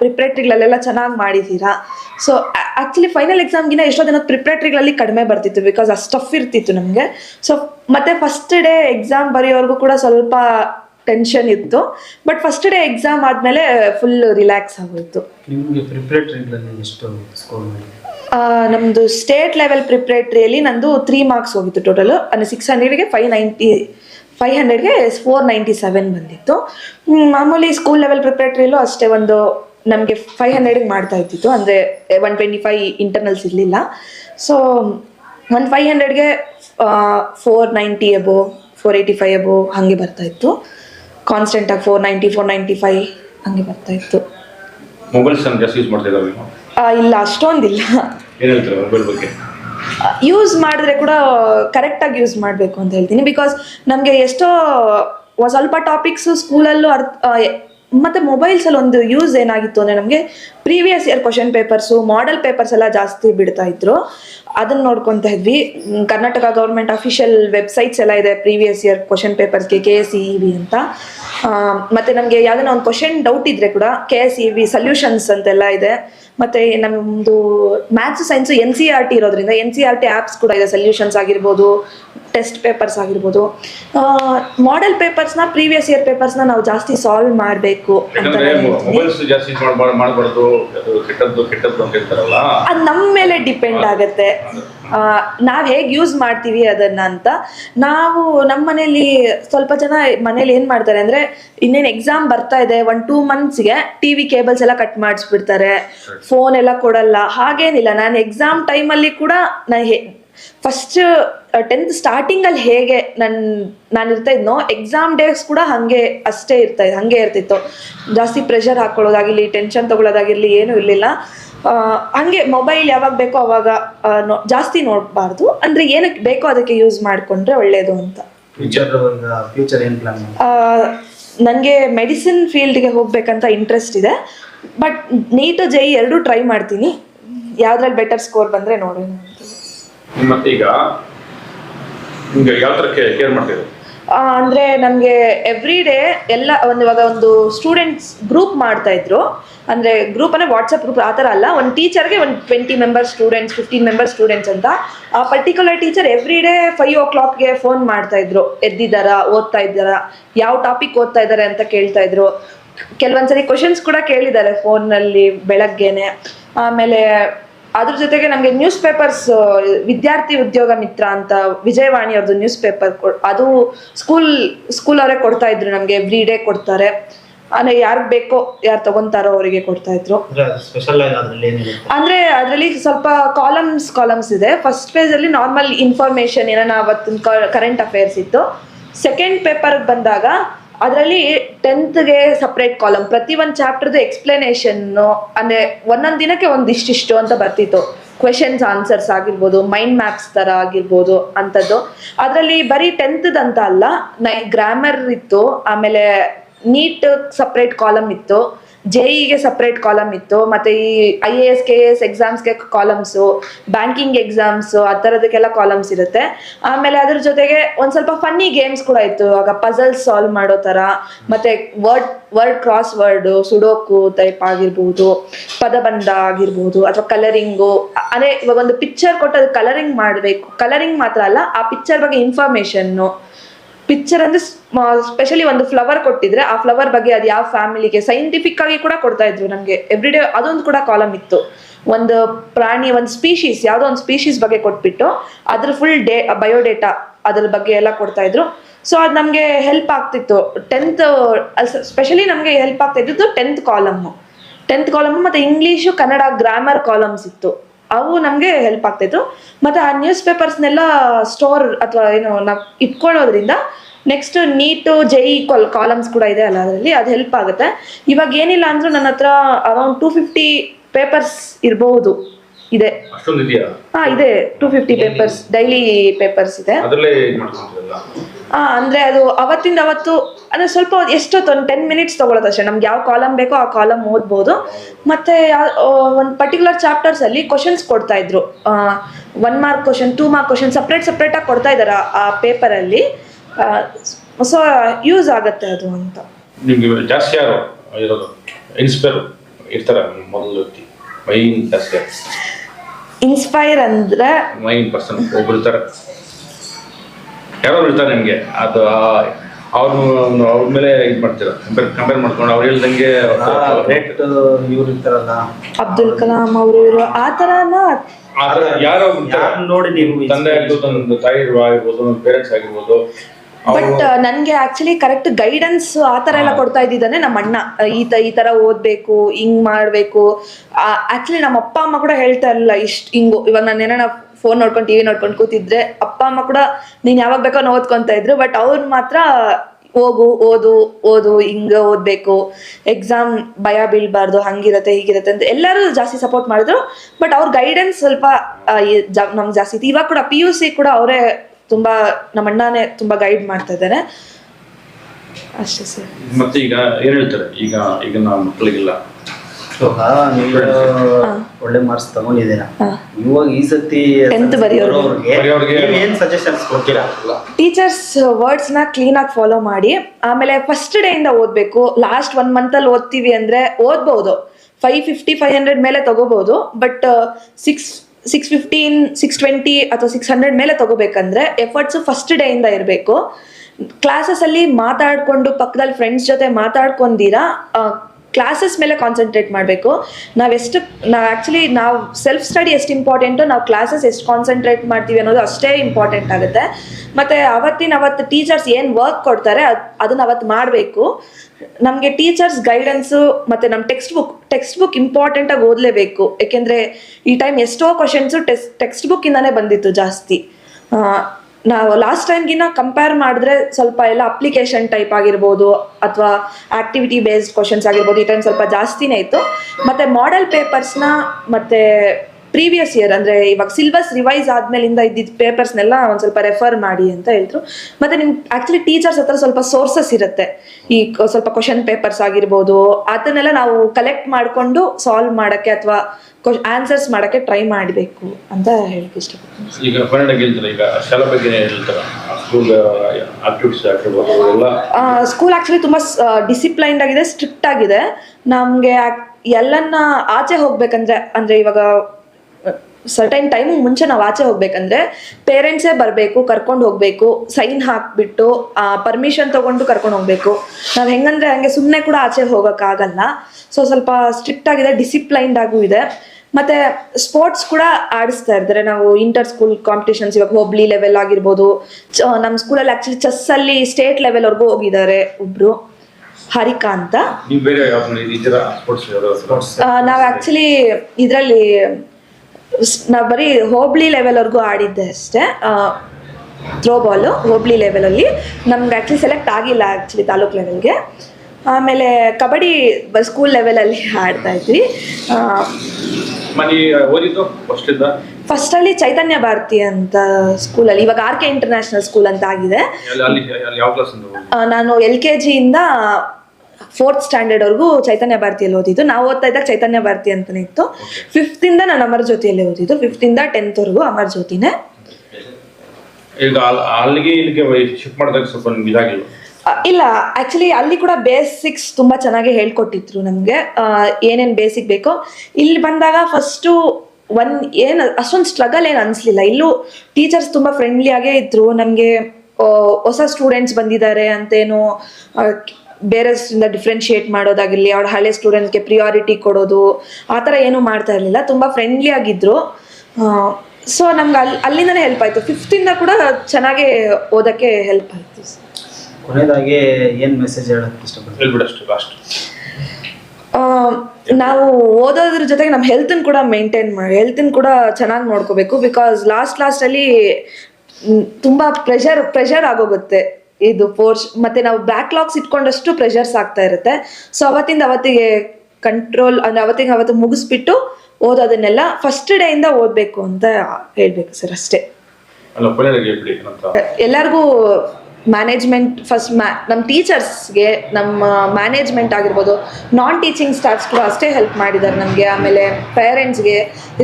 ಪ್ರಿಪ್ರೇಟ್ರಿಗಳಲ್ಲೆಲ್ಲ ಚೆನ್ನಾಗಿ ಮಾಡಿದೀರಾ? ಸೊ ಆಕ್ಚುಲಿ ಫೈನಲ್ ಎಕ್ಸಾಮ್ಗಿನ ಎಷ್ಟೋ ದಿನ ಪ್ರಿಪ್ರೇಟ್ರಿಗಳಲ್ಲಿ ಕಡಿಮೆ ಬರ್ತಿತ್ತು ಬಿಕಾಸ್ ಅಷ್ಟು ಟಫ್ ಇರ್ತಿತ್ತು ನಮಗೆ. ಸೊ ಮತ್ತೆ ಫಸ್ಟ್ ಡೇ ಎಕ್ಸಾಮ್ ಬರೆಯೋರ್ಗು ಕೂಡ ಸ್ವಲ್ಪ ಟೆನ್ಷನ್ ಇತ್ತು. ಬಟ್ ಫಸ್ಟ್ ಡೇ ಎಕ್ಸಾಮ್ ಆದಮೇಲೆ ಫುಲ್ ರಿಲ್ಯಾಕ್ಸ್ ಆಗೋಯ್ತು. ನಮ್ದು ಸ್ಟೇಟ್ ಲೆವೆಲ್ ಪ್ರಿಪ್ರೇಟ್ರಿಯಲ್ಲಿ ನಂದು ತ್ರೀ ಮಾರ್ಕ್ಸ್ ಹೋಗಿತ್ತು ಟೋಟಲ್ ಅಂದರೆ ಸಿಕ್ಸ್ ಹಂಡ್ರೆಡ್ಗೆ ಫೈವ್ ನೈಂಟಿ ಫೈವ್ ಹಂಡ್ರೆಡ್ಗೆ ಫೋರ್ ನೈಂಟಿ ಸೆವೆನ್ ಬಂದಿತ್ತು. ಮಾಮೂಲಿ ಸ್ಕೂಲ್ ಲೆವೆಲ್ ಪ್ರಿಪ್ರೇಟ್ರಿಲೂ ಅಷ್ಟೇ ಒಂದು ನಮಗೆ ಫೈವ್ ಹಂಡ್ರೆಡ್ಗೆ ಮಾಡ್ತಾ ಇದ್ದಿತ್ತು. ಅಂದರೆ ಒನ್ ಟ್ವೆಂಟಿ ಫೈವ್ ಇಂಟರ್ನಲ್ಸ್ ಇರಲಿಲ್ಲ so one five ಹಂಡ್ರೆಡ್ಗೆ four ninety above four eighty five above ಹಾಗೆ ಬರ್ತಾ ಇತ್ತು. ಕಾನ್ಸ್ಟೆಂಟಾಗಿ four ninety four ninety five ಹಾಗೆ ಬರ್ತಾ ಇತ್ತು. ಮೊಬೈಲ್ಸ್ ಅನ್ನು ಜಾಸ್ತಿ ಯೂಸ್ ಮಾಡ್ತಾ ಇದ್ದಾರೆ ನೀವು? ಆ, ಇಲ್ಲ ಅಷ್ಟೊಂದಿಲ್ಲ. ಏನ್ ಹೇಳ್ತೀರಾ ಮೊಬೈಲ್ ಬಗ್ಗೆ? ಯೂಸ್ ಮಾಡಿದ್ರೆ ಕೂಡ ಕರೆಕ್ಟಾಗಿ ಯೂಸ್ ಮಾಡಬೇಕು ಅಂತ ಹೇಳ್ತೀನಿ. ಬಿಕಾಸ್ ನಮಗೆ ಎಷ್ಟೋ ಸ್ವಲ್ಪ ಟಾಪಿಕ್ಸ್ ಸ್ಕೂಲಲ್ಲೂ ಅರ್ಥ ಮತ್ತೆ ಮೊಬೈಲ್ಸಲ್ಲಿ ಒಂದು ಯೂಸ್ ಏನಾಗಿತ್ತು ಅಂದರೆ ನಮಗೆ previous year question papers model papers ಎಲ್ಲ ಜಾಸ್ತಿ ಬಿಡ್ತಾ ಇದ್ರು. ಅದನ್ನ ನೋಡ್ಕೊತಾ ಇದ್ವಿ. ಕರ್ನಾಟಕ ಗೌರ್ಮೆಂಟ್ ಅಫಿಷಿಯಲ್ ವೆಬ್ಸೈಟ್ಸ್ ಎಲ್ಲ ಇದೆ ಪ್ರೀವಿಯಸ್ ಇಯರ್ ಕ್ವಶನ್ ಪೇಪರ್ಸ್ಗೆ ಕೆ ಎಸ್ ಇ ವಿ ಅಂತ. ಮತ್ತೆ ನಮಗೆ ಯಾವ್ದಾನ ಒಂದು ಕ್ವಶನ್ ಡೌಟ್ ಇದ್ರೆ ಕೂಡ K S E V solutions ಅಂತೆಲ್ಲ ಇದೆ. ಮತ್ತೆ ನಮ್ಮದು maths science N C R T ಇರೋದ್ರಿಂದ N C R T apps ಕೂಡ ಇದೆ ಸೊಲ್ಯೂಷನ್ಸ್ ಆಗಿರ್ಬೋದು ಟೆಸ್ಟ್ ಪೇಪರ್ಸ್ ಆಗಿರ್ಬೋದು. ಮಾಡೆಲ್ ಪೇಪರ್ಸ್ನ ಪ್ರೀವಿಯಸ್ ಇಯರ್ ಪೇಪರ್ಸ್ನ ನಾವು ಜಾಸ್ತಿ ಸಾಲ್ವ್ ಮಾಡಬೇಕು ಅಂತ ಅದು ಕೆಟ್ಟದ್ದು ಕೆಟ್ಟದ್ದು ಅಂತ ಹೇಳ್ತಾರಲ್ಲ ಅದು ನಮ್ಮ ಮೇಲೆ ಡಿಪೆಂಡ್ ಆಗುತ್ತೆ. ನಾವು ಹೇಗೆ ಯೂಸ್ ಮಾಡ್ತೀವಿ ಅದನ್ನ ಅಂತ ನಾವು ನಮ್ಮ ಮನೇಲಿ ಸ್ವಲ್ಪ ಜನ ಮನೇಲಿ ಏನು ಮಾಡ್ತಾರೆ ಅಂದ್ರೆ ಇನ್ನೇನ್ ಎಕ್ಸಾಮ್ ಬರ್ತಾ ಇದೆ ಒನ್ ಟೂ ಮಂತ್ಸ್ಗೆ ಗೆ ಟಿವಿ ಕೇಬಲ್ಸ್ ಎಲ್ಲ ಕಟ್ ಮಾಡಿಸ್ಬಿಡ್ತಾರೆ. ಫೋನ್ ಎಲ್ಲ ಕೊಡಲ್ಲ. ಹಾಗೇನಿಲ್ಲ. ನಾನು ಎಕ್ಸಾಮ್ ಟೈಮಲ್ಲಿ ಕೂಡ ನಾನು ಹೇ ಫಸ್ಟ್ ಟೆಂತ್ ಸ್ಟಾರ್ಟಿಂಗಲ್ಲಿ ಹೇಗೆ ನನ್ನ ನಾನು ಇರ್ತಾ ಇದ್ನೋ ಎಕ್ಸಾಮ್ ಡೇಸ್ ಕೂಡ ಹಂಗೆ ಅಷ್ಟೇ ಇರ್ತಾ ಹಂಗೆ ಹಾಗೆ ಇರ್ತಿತ್ತು. ಜಾಸ್ತಿ ಪ್ರೆಷರ್ ಹಾಕೊಳ್ಳೋದಾಗಿರಲಿ ಟೆನ್ಷನ್ ತಗೊಳ್ಳೋದಾಗಿರಲಿ ಏನೂ ಇರಲಿಲ್ಲ. ಹಂಗೆ ಮೊಬೈಲ್ ಯಾವಾಗ ಬೇಕೋ ಅವಾಗ ಜಾಸ್ತಿ ನೋಡಬಾರ್ದು. ಅಂದ್ರೆ ಏನಕ್ಕೆ ಬೇಕೋ ಅದಕ್ಕೆ ಯೂಸ್ ಮಾಡಿಕೊಂಡ್ರೆ ಒಳ್ಳೆಯದು ಅಂತ. ನನಗೆ ಮೆಡಿಸಿನ್ ಫೀಲ್ಡ್ಗೆ ಹೋಗ್ಬೇಕಂತ ಇಂಟ್ರೆಸ್ಟ್ ಇದೆ. ಬಟ್ ನೀಟು ಜೈ ಎರಡೂ ಟ್ರೈ ಮಾಡ್ತೀನಿ. ಯಾವ್ದ್ರಲ್ಲಿ ಬೆಟರ್ ಸ್ಕೋರ್ ಬಂದ್ರೆ ನೋಡೋಣ ಮತ್ತೆ ಈಗ ನಿಮ್ಗೆ ಯಾವ ಕೇರ್ ಮಾಡ್ತೀರಿ ಅಂದ್ರೆ ನಮಗೆ ಎವ್ರಿ ಡೇ ಎಲ್ಲ ಒಂದು ಇವಾಗ ಒಂದು ಸ್ಟೂಡೆಂಟ್ಸ್ ಗ್ರೂಪ್ ಮಾಡ್ತಾ ಇದ್ರು. ಅಂದ್ರೆ ಗ್ರೂಪ್ ಅಂದ್ರೆ ವಾಟ್ಸಪ್ ಗ್ರೂಪ್ ಆ ಥರ ಅಲ್ಲ. ಒಂದು ಟೀಚರ್ಗೆ ಒಂದು twenty members students fifteen members students ಅಂತ. ಆ particular teacher every day five ಓ ಕ್ಲಾಕ್ಗೆ ಫೋನ್ ಮಾಡ್ತಾ ಇದ್ರು. ಎದ್ದಿದ್ದಾರಾ, ಓದ್ತಾ ಇದ್ದಾರಾ, ಯಾವ ಟಾಪಿಕ್ ಓದ್ತಾ ಇದ್ದಾರೆ ಅಂತ ಕೇಳ್ತಾ ಇದ್ರು. ಕೆಲವೊಂದ್ಸರಿ ಕ್ವಶನ್ಸ್ ಕೂಡ ಕೇಳಿದ್ದಾರೆ ಫೋನ್ನಲ್ಲಿ ಬೆಳಗ್ಗೆನೆ. ಆಮೇಲೆ ಅದ್ರ ಜೊತೆಗೆ ನಮಗೆ ನ್ಯೂಸ್ ಪೇಪರ್ಸ್ ವಿದ್ಯಾರ್ಥಿ ಉದ್ಯೋಗ ಮಿತ್ರ ಅಂತ ವಿಜಯವಾಣಿ ಅವ್ರದ್ದು ನ್ಯೂಸ್ ಪೇಪರ್ ಅದು ಸ್ಕೂಲ್ ಸ್ಕೂಲ್ ಅವರೇ ಕೊಡ್ತಾ ಇದ್ರು ನಮಗೆ ಎವ್ರಿ ಡೇ ಕೊಡ್ತಾರೆ. ಅಂದ್ರೆ ಯಾರ್ ಬೇಕೋ ಯಾರು ತಗೊಂತಾರೋ ಅವರಿಗೆ ಕೊಡ್ತಾ ಇದ್ರು. ಅಂದರೆ ಅದರಲ್ಲಿ ಸ್ವಲ್ಪ ಕಾಲಮ್ಸ್ ಕಾಲಮ್ಸ್ ಇದೆ. ಫಸ್ಟ್ ಪೇಜ್ ಅಲ್ಲಿ ನಾರ್ಮಲ್ ಇನ್ಫಾರ್ಮೇಶನ್ ಏನಾನ ಅವತ್ತಿನ ಕರೆಂಟ್ ಅಫೇರ್ಸ್ ಇತ್ತು. ಸೆಕೆಂಡ್ ಪೇಪರ್ ಬಂದಾಗ ಅದರಲ್ಲಿ ಟೆಂತ್ಗೆ ಸಪ್ರೇಟ್ ಕಾಲಮ್ ಪ್ರತಿ ಒಂದು ಚಾಪ್ಟರ್ದು ಎಕ್ಸ್ಪ್ಲನೇಷನ್ನು ಅಂದರೆ ಒಂದೊಂದು ದಿನಕ್ಕೆ ಒಂದು ಇಷ್ಟಿಷ್ಟು ಅಂತ ಬರ್ತಿತ್ತು. ಕ್ವೆಶನ್ಸ್ ಆನ್ಸರ್ಸ್ ಆಗಿರ್ಬೋದು ಮೈಂಡ್ ಮ್ಯಾಪ್ಸ್ ಥರ ಆಗಿರ್ಬೋದು ಅಂಥದ್ದು ಅದರಲ್ಲಿ ಬರೀ ಟೆಂತ್ದಂತ ಅಲ್ಲ, ನೈ ಗ್ರಾಮರ್ ಇತ್ತು, ಆಮೇಲೆ ನೀಟ್ ಸಪ್ರೇಟ್ ಕಾಲಮ್ ಇತ್ತು. ಜೆಇಗೆ ಸಪ್ರೇಟ್ ಕಾಲಮ್ ಇತ್ತು, ಮತ್ತೆ ಈ I A S K S ಎಕ್ಸಾಮ್ಸ್ಗೆ columns banking exams ಆ ಥರದಕ್ಕೆಲ್ಲ ಕಾಲಮ್ಸ್ ಇರುತ್ತೆ. ಆಮೇಲೆ ಅದ್ರ ಜೊತೆಗೆ ಒಂದು ಸ್ವಲ್ಪ ಫನ್ನಿ ಗೇಮ್ಸ್ ಕೂಡ ಇತ್ತು, ಆಗ ಪಜಲ್ಸ್ ಸಾಲ್ವ್ ಮಾಡೋ ಥರ ಮತ್ತೆ word word crossword sudoku type ಆಗಿರ್ಬೋದು, ಪದಬಂಧ ಆಗಿರ್ಬೋದು, ಅಥವಾ ಕಲರಿಂಗು ಅದೇ ಇವಾಗ ಒಂದು ಪಿಕ್ಚರ್ ಕೊಟ್ಟು ಅದು ಕಲರಿಂಗ್ ಮಾಡಬೇಕು ಕಲರಿಂಗ್ ಮಾತ್ರ ಅಲ್ಲ, ಆ ಪಿಕ್ಚರ್ ಬಗ್ಗೆ ಇನ್ಫಾರ್ಮೇಶನ್ನು ಪಿಕ್ಚರ್ ಅಂದ್ರೆ ಸ್ಪೆಷಲಿ ಒಂದು ಫ್ಲವರ್ ಕೊಟ್ಟಿದ್ರೆ ಆ ಫ್ಲವರ್ ಬಗ್ಗೆ ಅದು ಯಾವ ಫ್ಯಾಮಿಲಿಗೆ ಸೈಂಟಿಫಿಕ್ ಆಗಿ ಕೂಡ ಕೊಡ್ತಾ ಇದ್ರು ನಮಗೆ. ಎವ್ರಿಡೇ ಅದೊಂದು ಕೂಡ ಕಾಲಮ್ ಇತ್ತು. ಒಂದು ಪ್ರಾಣಿ, ಒಂದು ಸ್ಪೀಶೀಸ್ ಯಾವುದೋ ಒಂದು ಸ್ಪೀಶೀಸ್ ಬಗ್ಗೆ ಕೊಟ್ಬಿಟ್ಟು ಅದ್ರ ಫುಲ್ ಡೇ ಬಯೋಡೇಟಾ ಅದ್ರ ಬಗ್ಗೆ ಎಲ್ಲ ಕೊಡ್ತಾ ಇದ್ರು. ಸೊ ಅದು ನಮಗೆ ಹೆಲ್ಪ್ ಆಗ್ತಿತ್ತು. ಟೆಂತ್ ಸ್ಪೆಷಲಿ ನಮಗೆ ಹೆಲ್ಪ್ ಆಗ್ತಾ ಇದ್ದಿದ್ದು ಟೆಂತ್ ಕಾಲಮ್ಮು ಟೆಂತ್ ಕಾಲಮ್ ಮತ್ತೆ ಇಂಗ್ಲೀಷು ಕನ್ನಡ ಗ್ರಾಮರ್ ಕಾಲಮ್ಸ್ ಇತ್ತು. ಅವು ನಮಗೆ ಹೆಲ್ಪ್ ಆಗ್ತಿತ್ತು. ಮತ್ತೆ ಆ ನ್ಯೂಸ್ ಪೇಪರ್ಸ್ನೆಲ್ಲ ಸ್ಟೋರ್ ಅಥವಾ ಏನು ನಾವು ಇಟ್ಕೊಳ್ಳೋದ್ರಿಂದ next NEET JEE call columns ಕೂಡ ಇದೆ ಅಲ್ಲ ಅದರಲ್ಲಿ ಅದು ಹೆಲ್ಪ್ ಆಗುತ್ತೆ. ಇವಾಗ ಏನಿಲ್ಲ ಅಂದ್ರೂ ನನ್ನ ಹತ್ರ ಅರೌಂಡ್ ಟೂ ಫಿಫ್ಟಿ ಪೇಪರ್ಸ್ ಇರಬಹುದು ಇದೆ. ಹಾಂ ಇದೆ. Two fifty papers daily papers ಇದೆ. ಅಂದ್ರೆ ಅದು ಅವತ್ತಿಂದ ಅವತ್ತು ಅಂದ್ರೆ ಸ್ವಲ್ಪ ಎಷ್ಟೊತ್ತು ಒಂದು ಟೆನ್ ಮಿನಿಟ್ಸ್ ತಗೊಳತ್ತೆ ಅಷ್ಟೇ. ನಮ್ಗೆ ಯಾವ ಕಾಲಮ್ ಬೇಕೋ ಆ ಕಾಲಮ್ ಓದ್ಬೋದು. ಮತ್ತೆ ಒಂದು ಪರ್ಟಿಕ್ಯುಲರ್ ಚಾಪ್ಟರ್ಸಲ್ಲಿ ಕ್ವಶನ್ಸ್ ಕೊಡ್ತಾ ಇದ್ರು. One mark question two mark question separate ಸಪ್ರೇಟಾಗಿ ಕೊಡ್ತಾ ಇದಾರೆ ಆ ಪೇಪರ್ ಅಲ್ಲಿ. ಸೊ ಯೂಸ್ ಆಗುತ್ತೆ ಅದು ಅಂತ. ನಿಮ್ಗೆ ಜಾಸ್ತಿ ಯಾರು ಇರೋದು? ಇನ್ಸ್ಪೈರ್ ಇರ್ತಾರೆ ಮೊದಲು ಮೈನ್ ಜಾಸ್ತಿ ಇನ್ಸ್ಪೈರ್ ಅಂದ್ರೆ ಮೈನ್ ಪರ್ಸನ್ ಒಬ್ರು ಇರ್ತಾರೆ. ಯಾರು ಇರ್ತಾರೆ ನಿಮಗೆ? ಅದು ಅವ್ರು ಅವ್ರ ಮೇಲೆ ಇದು ಮಾಡ್ತೀರ? ಕಂಪೇರ್ ಕಂಪೇರ್ ಮಾಡ್ಕೊಂಡು ಅವ್ರು ಹೇಳ್ದಂಗೆ ರೇಟ್ ಇವ್ರು ಇರ್ತಾರಲ್ಲ. ಅಬ್ದುಲ್ ಕಲಾಂ ಅವರು ಆತರ ಆ ಯಾರೋ ನೋಡಿ ನೀವು ತಂದೆ ಆಗಿರ್ಬೋದು ತಾಯಿ ಆಗಿರ್ಬೋದು ಪೇರೆಂಟ್ಸ್ ಆಗಿರ್ಬೋದು ಬಟ್ ನನ್ಗೆ ಆಕ್ಚುಲಿ ಕರೆಕ್ಟ್ ಗೈಡೆನ್ಸ್ ಆ ತರ ಎಲ್ಲ ಕೊಡ್ತಾ ಇದ್ದಿದ್ದಾನೆ ನಮ್ಮ ಅಣ್ಣ. ಈ ತ ಈ ತರ ಓದ್ಬೇಕು ಹಿಂಗ್ ಮಾಡ್ಬೇಕು. ಆಕ್ಚುಲಿ ನಮ್ಮ ಅಪ್ಪ ಅಮ್ಮ ಕೂಡ ಹೇಳ್ತಾ ಇರಲಿಲ್ಲ ಇಷ್ಟ ಹಿಂಗು. ಇವಾಗ ನಾನು ಏನಾರ ಫೋನ್ ನೋಡ್ಕೊಂಡು ಟಿವಿ ನೋಡ್ಕೊಂಡು ಕೂತಿದ್ರೆ ಅಮ್ಮ ಕೂಡ ನೀನ್ ಯಾವಾಗ ಬೇಕೋ ಓದ್ಕೊಂತ ಇದ್ರು ಬಟ್ ಅವ್ರು ಮಾತ್ರ ಹೋಗು, ಓದು ಓದು, ಹಿಂಗ ಓದ್ಬೇಕು. ಎಕ್ಸಾಮ್ ಭಯ ಬೀಳ್ಬಾರ್ದು, ಹಂಗಿರತ್ತೆ, ಹೀಗಿರತ್ತೆ ಅಂತ ಎಲ್ಲರೂ ಜಾಸ್ತಿ ಸಪೋರ್ಟ್ ಮಾಡಿದ್ರು ಬಟ್ ಅವ್ರ ಗೈಡೆನ್ಸ್ ಸ್ವಲ್ಪ ನಮ್ಗೆ ಜಾಸ್ತಿ ಇತ್ತು. ಇವಾಗ ಕೂಡ ಪಿ ಯು ಸಿ ಕೂಡ ಅವರೇ ತುಂಬಾ, ನಮ್ಮ ಅಣ್ಣನೇ ತುಂಬಾ ಗೈಡ್ ಮಾಡ್ತಾ ಇದ್ದಾರೆ ಅಷ್ಟೇ ಸರ್. ಮತ್ತೆ ಈಗ ಏನ್ ಹೇಳ್ತಾರೆ? ಈಗ ಈಗ ಮಕ್ಕಳಿಗೆಲ್ಲ ಒಳ್ಳೆ ಮಾರ್ಕ್ಸ್ ತಗೊಂಡಿದ್ದೀರಾ. ಹಾ. ಇವಾಗ ಈ ಸತಿ Tenth ಬರೆಯೋರ್ಗೆ. ಬರೆಯೋರ್ಗೆ ನೀವು ಏನ್ ಸಜೆಷನ್ಸ್ ಕೊಡ್ತೀರಾ? ಟೀಚರ್ಸ್ ವರ್ಡ್ಸ್ನ ಕ್ಲೀನಾಗಿ ಫಾಲೋ ಮಾಡಿ. ಆಮೇಲೆ ಫಸ್ಟ್ ಡೇ ಇಂದ ಓದ್ಬೇಕು. ಲಾಸ್ಟ್ ಒನ್ ಅಲ್ಲಿ ಓದ್ತೀವಿ ಅಂದ್ರೆ ಓದ್ಬಹುದು ಫೈವ್ ಫಿಫ್ಟಿ ಫೈವ್ ಹಂಡ್ರೆಡ್ ಮೇಲೆ ತಗೋಬಹುದು but six six fifteen six twenty ಅಥವಾ ಸಿಕ್ಸ್ ಹಂಡ್ರೆಡ್ ಮೇಲೆ ತಗೋಬೇಕಂದ್ರೆ ಎಫರ್ಟ್ಸ್ ಫಸ್ಟ್ ಡೇ ಇಂದ ಇರಬೇಕು. ಕ್ಲಾಸಸ್ ಅಲ್ಲಿ ಮಾತಾಡ್ಕೊಂಡು ಪಕ್ಕದಲ್ಲಿ ಫ್ರೆಂಡ್ಸ್ ಜೊತೆ ಮಾತಾಡ್ಕೊಂಡೀರಾ ಕ್ಲಾಸಸ್ ಮೇಲೆ ಕಾನ್ಸಂಟ್ರೇಟ್ ಮಾಡಬೇಕು. ನಾವೆಷ್ಟು ನಾವು ಆ್ಯಕ್ಚುಲಿ ನಾವು ಸೆಲ್ಫ್ ಸ್ಟಡಿ ಎಷ್ಟು ಇಂಪಾರ್ಟೆಂಟು ನಾವು ಕ್ಲಾಸಸ್ ಎಷ್ಟು ಕಾನ್ಸಂಟ್ರೇಟ್ ಮಾಡ್ತೀವಿ ಅನ್ನೋದು ಅಷ್ಟೇ ಇಂಪಾರ್ಟೆಂಟ್ ಆಗುತ್ತೆ. ಮತ್ತು ಅವತ್ತಿನ ಅವತ್ತು ಟೀಚರ್ಸ್ ಏನು ವರ್ಕ್ ಕೊಡ್ತಾರೆ, ಅದು, ಅದನ್ನ ಅವತ್ತು ಮಾಡಬೇಕು. ನಮಗೆ ಟೀಚರ್ಸ್ ಗೈಡೆನ್ಸು ಮತ್ತು ನಮ್ಮ ಟೆಕ್ಸ್ಟ್ ಬುಕ್ ಟೆಕ್ಸ್ಟ್ ಬುಕ್ ಇಂಪಾರ್ಟೆಂಟಾಗಿ ಓದಲೇಬೇಕು. ಏಕೆಂದರೆ ಈ ಟೈಮ್ ಎಷ್ಟೋ ಕ್ವಶನ್ಸು ಟೆಸ್ ಟೆಕ್ಸ್ಟ್ ಬುಕ್ಕಿಂದನೇ ಬಂದಿತ್ತು ಜಾಸ್ತಿ. ನಾವು ಲಾಸ್ಟ್ ಟೈಮ್ಗಿನ್ನ ಕಂಪೇರ್ ಮಾಡಿದ್ರೆ ಸ್ವಲ್ಪ ಎಲ್ಲ ಅಪ್ಲಿಕೇಶನ್ ಟೈಪ್ ಆಗಿರ್ಬೋದು ಅಥವಾ ಆಕ್ಟಿವಿಟಿ ಬೇಸ್ಡ್ ಕ್ವಶನ್ಸ್ ಆಗಿರ್ಬೋದು ಈ ಟೈಮ್ ಸ್ವಲ್ಪ ಜಾಸ್ತಿನೇ ಇತ್ತು. ಮತ್ತೆ ಮಾಡೆಲ್ ಪೇಪರ್ಸ್ನ ಮತ್ತೆ ಪ್ರೀವಿಯಸ್ ಇಯರ್ ಅಂದ್ರೆ ಇವಾಗ ಸಿಲ್ಬಸ್ ರಿವೈಸ್ ಆದ್ಮೇಲಿಂದ ಇದ್ದಿದ್ದ ಪೇಪರ್ಸ್ನೆಲ್ಲ ಒಂದು ಸ್ವಲ್ಪ ರೆಫರ್ ಮಾಡಿ ಅಂತ ಹೇಳಿದ್ರು. ಮತ್ತೆ ನಿಮ್ ಆಕ್ಚುಲಿ ಟೀಚರ್ಸ್ ಹತ್ರ ಸ್ವಲ್ಪ ಸೋರ್ಸಸ್ ಇರುತ್ತೆ. ಈ ಸ್ವಲ್ಪ ಕ್ವಶನ್ ಪೇಪರ್ಸ್ ಆಗಿರ್ಬೋದು ಅದನ್ನೆಲ್ಲ ನಾವು ಕಲೆಕ್ಟ್ ಮಾಡಿಕೊಂಡು ಸಾಲ್ವ್ ಮಾಡಕ್ಕೆ ಅಥವಾ ಆನ್ಸರ್ಸ್ ಮಾಡಕ್ಕೆ ಟ್ರೈ ಮಾಡಬೇಕು ಅಂತ ಹೇಳಕ್ಕೆ ಇಷ್ಟಪಡ್ತೀನಿ. ಈಗ ಕನ್ನಡ ಹೇಳ್ತಾರೆ ಈಗ ಶಾಲಾ ಬಗ್ಗೆ ಹೇಳ್ತಾರ? ಸ್ಕೂಲ್ ಆಕ್ಟಿವಿಟೀಸ್ ಆಗಿರ್ಬೋದು ಎಲ್ಲ? ಸ್ಕೂಲ್ ಆಕ್ಚುಲಿ ತುಂಬಾ ಡಿಸಿಪ್ಲೈನ್ಡ್ ಆಗಿದೆ ಸ್ಟ್ರಿಕ್ಟ್ ಆಗಿದೆ. ನಮಗೆ ಎಲ್ಲನ್ನ ಆಚೆ ಹೋಗ್ಬೇಕಂದ್ರೆ ಅಂದ್ರೆ ಇವಾಗ ಸರ್ಟೈನ್ ಟೈಮ್ ಮುಂಚೆ ನಾವು ಆಚೆ ಹೋಗ್ಬೇಕಂದ್ರೆ ಪೇರೆಂಟ್ಸೇ ಬರಬೇಕು ಕರ್ಕೊಂಡು ಹೋಗಬೇಕು ಸೈನ್ ಹಾಕ್ಬಿಟ್ಟು ಪರ್ಮಿಷನ್ ತಗೊಂಡು ಕರ್ಕೊಂಡು ಹೋಗ್ಬೇಕು. ನಾವು ಹೆಂಗಂದ್ರೆ ಹಂಗೆ ಸುಮ್ಮನೆ ಕೂಡ ಆಚೆ ಹೋಗೋಕ್ಕಾಗಲ್ಲ. ಸೊ ಸ್ವಲ್ಪ ಸ್ಟ್ರಿಕ್ಟ್ ಆಗಿದೆ ಡಿಸಿಪ್ಲೈನ್ಡ್ ಆಗೂ ಇದೆ. ಮತ್ತೆ ಸ್ಪೋರ್ಟ್ಸ್ ಕೂಡ ಆಡಿಸ್ತಾ ಇರ್ತಾರೆ. ನಾವು ಇಂಟರ್ ಸ್ಕೂಲ್ ಕಾಂಪಿಟೇಷನ್ಸ್ ಇವಾಗ ಹೋಬ್ಳಿ ಲೆವೆಲ್ ಆಗಿರ್ಬೋದು. ನಮ್ಮ ಸ್ಕೂಲಲ್ಲಿ ಆಕ್ಚುಲಿ ಚೆಸ್ ಅಲ್ಲಿ ಸ್ಟೇಟ್ ಲೆವೆಲ್ ವರ್ಗೂ ಹೋಗಿದ್ದಾರೆ ಒಬ್ರು. ಹರಿಕಾ ಅಂತ. ನಾವು ಆಕ್ಚುಲಿ ಇದರಲ್ಲಿ ನಾವು ಬರೀ ಹೋಬ್ಳಿ ಲೆವೆಲ್ವರೆಗೂ ಆಡಿದ್ದೆ ಅಷ್ಟೇ. ಥ್ರೋಬಾಲು ಹೋಬ್ಳಿ ಲೆವೆಲಲ್ಲಿ ನಮ್ಗೆ ಆ್ಯಕ್ಚುಲಿ ಸೆಲೆಕ್ಟ್ ಆಗಿಲ್ಲ ಆ್ಯಕ್ಚುಲಿ ತಾಲೂಕ್ ಲೆವೆಲ್ಗೆ ಆಮೇಲೆ ಕಬಡ್ಡಿ ಸ್ಕೂಲ್ ಲೆವೆಲಲ್ಲಿ ಆಡ್ತಾ ಇದ್ವಿ. ಫಸ್ಟಲ್ಲಿ ಚೈತನ್ಯ ಭಾರತಿ ಅಂತ ಸ್ಕೂಲಲ್ಲಿ ಇವಾಗ ಆರ್ ಕೆ ಇಂಟರ್ನ್ಯಾಷನಲ್ ಸ್ಕೂಲ್ ಅಂತ ಆಗಿದೆ. ನಾನು ಎಲ್ ಕೆ ಜಿಯಿಂದ ಫೋರ್ತ್ ಸ್ಟ್ಯಾಂಡರ್ಡ್ವರೆಗೂ ಚೈತನ್ಯ ಭಾರತಿಯಲ್ಲಿ ಓದಿದ್ದು. ನಾವು ಓದ್ತಾ ಇದ್ದಾಗ ಚೈತನ್ಯ ಭಾರತಿ ಅಂತಾನೆ ಇತ್ತು. ಫಿಫ್ತಿಂದ ನಾನು ಅಮರ್ ಜ್ಯೋತಿಯಲ್ಲಿ ಓದಿದ್ದು. ಫಿಫ್ತಿಂದ ಟೆಂತ್ವರೆಗೂ ಅಮರ್ ಜ್ಯೋತಿನೇ. ಈಗ ಅಲ್ಲಿಗೆ ಇಲ್ಲಿಗೆ ಶಿಫ್ಟ್ ಮಾಡಿದಾಗ ಸ್ವಲ್ಪ ಇದಾಗಿಲ್ಲ ಇಲ್ಲ. ಆಕ್ಚುಲಿ ಅಲ್ಲಿ ಕೂಡ ಬೇಸಿಕ್ಸ್ ತುಂಬಾ ಚೆನ್ನಾಗಿ ಹೇಳ್ಕೊಟ್ಟಿದ್ರು ನಮಗೆ. ಏನೇನ್ ಬೇಸಿಕ್ ಬೇಕೋ. ಇಲ್ಲಿ ಬಂದಾಗ ಫಸ್ಟು ಒನ್ ಏನು ಅಷ್ಟೊಂದು ಸ್ಟ್ರಗಲ್ ಏನು ಅನಿಸ್ಲಿಲ್ಲ. ಇಲ್ಲೂ ಟೀಚರ್ಸ್ ತುಂಬಾ ಫ್ರೆಂಡ್ಲಿ ಆಗೇ ಇದ್ರು. ನಮಗೆ ಹೊಸ ಸ್ಟೂಡೆಂಟ್ಸ್ ಬಂದಿದ್ದಾರೆ ಅಂತೇನು ಬೇರೆ ಡಿಫ್ರೆನ್ಶಿಯೇಟ್ ಮಾಡೋದಾಗಿರಲಿ ಅವ್ರ ಹಳೆ ಸ್ಟೂಡೆಂಟ್ಗೆ ಪ್ರಿಯಾರಿಟಿ ಕೊಡೋದು ಆ ಥರ ಏನೂ ಮಾಡ್ತಾ ಇರಲಿಲ್ಲ. ತುಂಬ ಫ್ರೆಂಡ್ಲಿ ಆಗಿದ್ರು. ಸೊ ನಮ್ಗೆ ಅಲ್ಲಿ ಅಲ್ಲಿಂದನೇ ಹೆಲ್ಪ್ ಆಯಿತು. ಫಿಫ್ತಿಂದ ಕೂಡ ಚೆನ್ನಾಗೇ ಓದೋಕ್ಕೆ ಹೆಲ್ಪ್ ಆಯಿತು. ಕೊನೆಯದಾಗಿ ಏನು ಮೆಸೇಜ್ ಹೇಳಕ್ಕೆ ಇಷ್ಟಪಡ್ತೀನಿ ನಾವು ಓದೋದ್ರ ಜೊತೆಗೆ ನಮ್ಮ ಹೆಲ್ತನ್ನು ಕೂಡ ಮೇಂಟೈನ್ ಮಾಡಿ ಹೆಲ್ತನ್ ಕೂಡ ಚೆನ್ನಾಗಿ ನೋಡ್ಕೋಬೇಕು. ಬಿಕಾಸ್ ಲಾಸ್ಟ್ ಲಾಸ್ಟಲ್ಲಿ ತುಂಬಾ ಪ್ರೆಷರ್ ಪ್ರೆಷರ್ ಆಗೋಗುತ್ತೆ. ಇದು ಫೋರ್ಸ್ ಮತ್ತೆ ನಾವು ಬ್ಯಾಕ್ಲಾಗ್ಸ್ ಇಟ್ಕೊಂಡಷ್ಟು ಪ್ರೆಷರ್ಸ್ ಆಗ್ತಾ ಇರುತ್ತೆ. ಸೊ ಅವತ್ತಿಂದ ಅವತ್ತಿಗೆ ಕಂಟ್ರೋಲ್ ಅಂದ್ರೆ ಅವತ್ತಿಗೆ ಅವತ್ತು ಮುಗಿಸ್ಬಿಟ್ಟು ಓದೋದನ್ನೆಲ್ಲ ಫಸ್ಟ್ ಡೇ ಇಂದ ಓದ್ಬೇಕು ಅಂತ ಹೇಳ್ಬೇಕು ಸರ್ ಅಷ್ಟೇ. ಎಲ್ಲರಿಗೂ ಮ್ಯಾನೇಜ್ಮೆಂಟ್ ಫಸ್ಟ್ ಮ್ಯಾ ನಮ್ಮ ಟೀಚರ್ಸ್ಗೆ ನಮ್ಮ ಮ್ಯಾನೇಜ್ಮೆಂಟ್ ಆಗಿರ್ಬೋದು ನಾನ್ ಟೀಚಿಂಗ್ ಸ್ಟಾಫ್ಸ್ ಕೂಡ ಅಷ್ಟೇ ಹೆಲ್ಪ್ ಮಾಡಿದ್ದಾರೆ ನಮಗೆ. ಆಮೇಲೆ ಪೇರೆಂಟ್ಸ್ಗೆ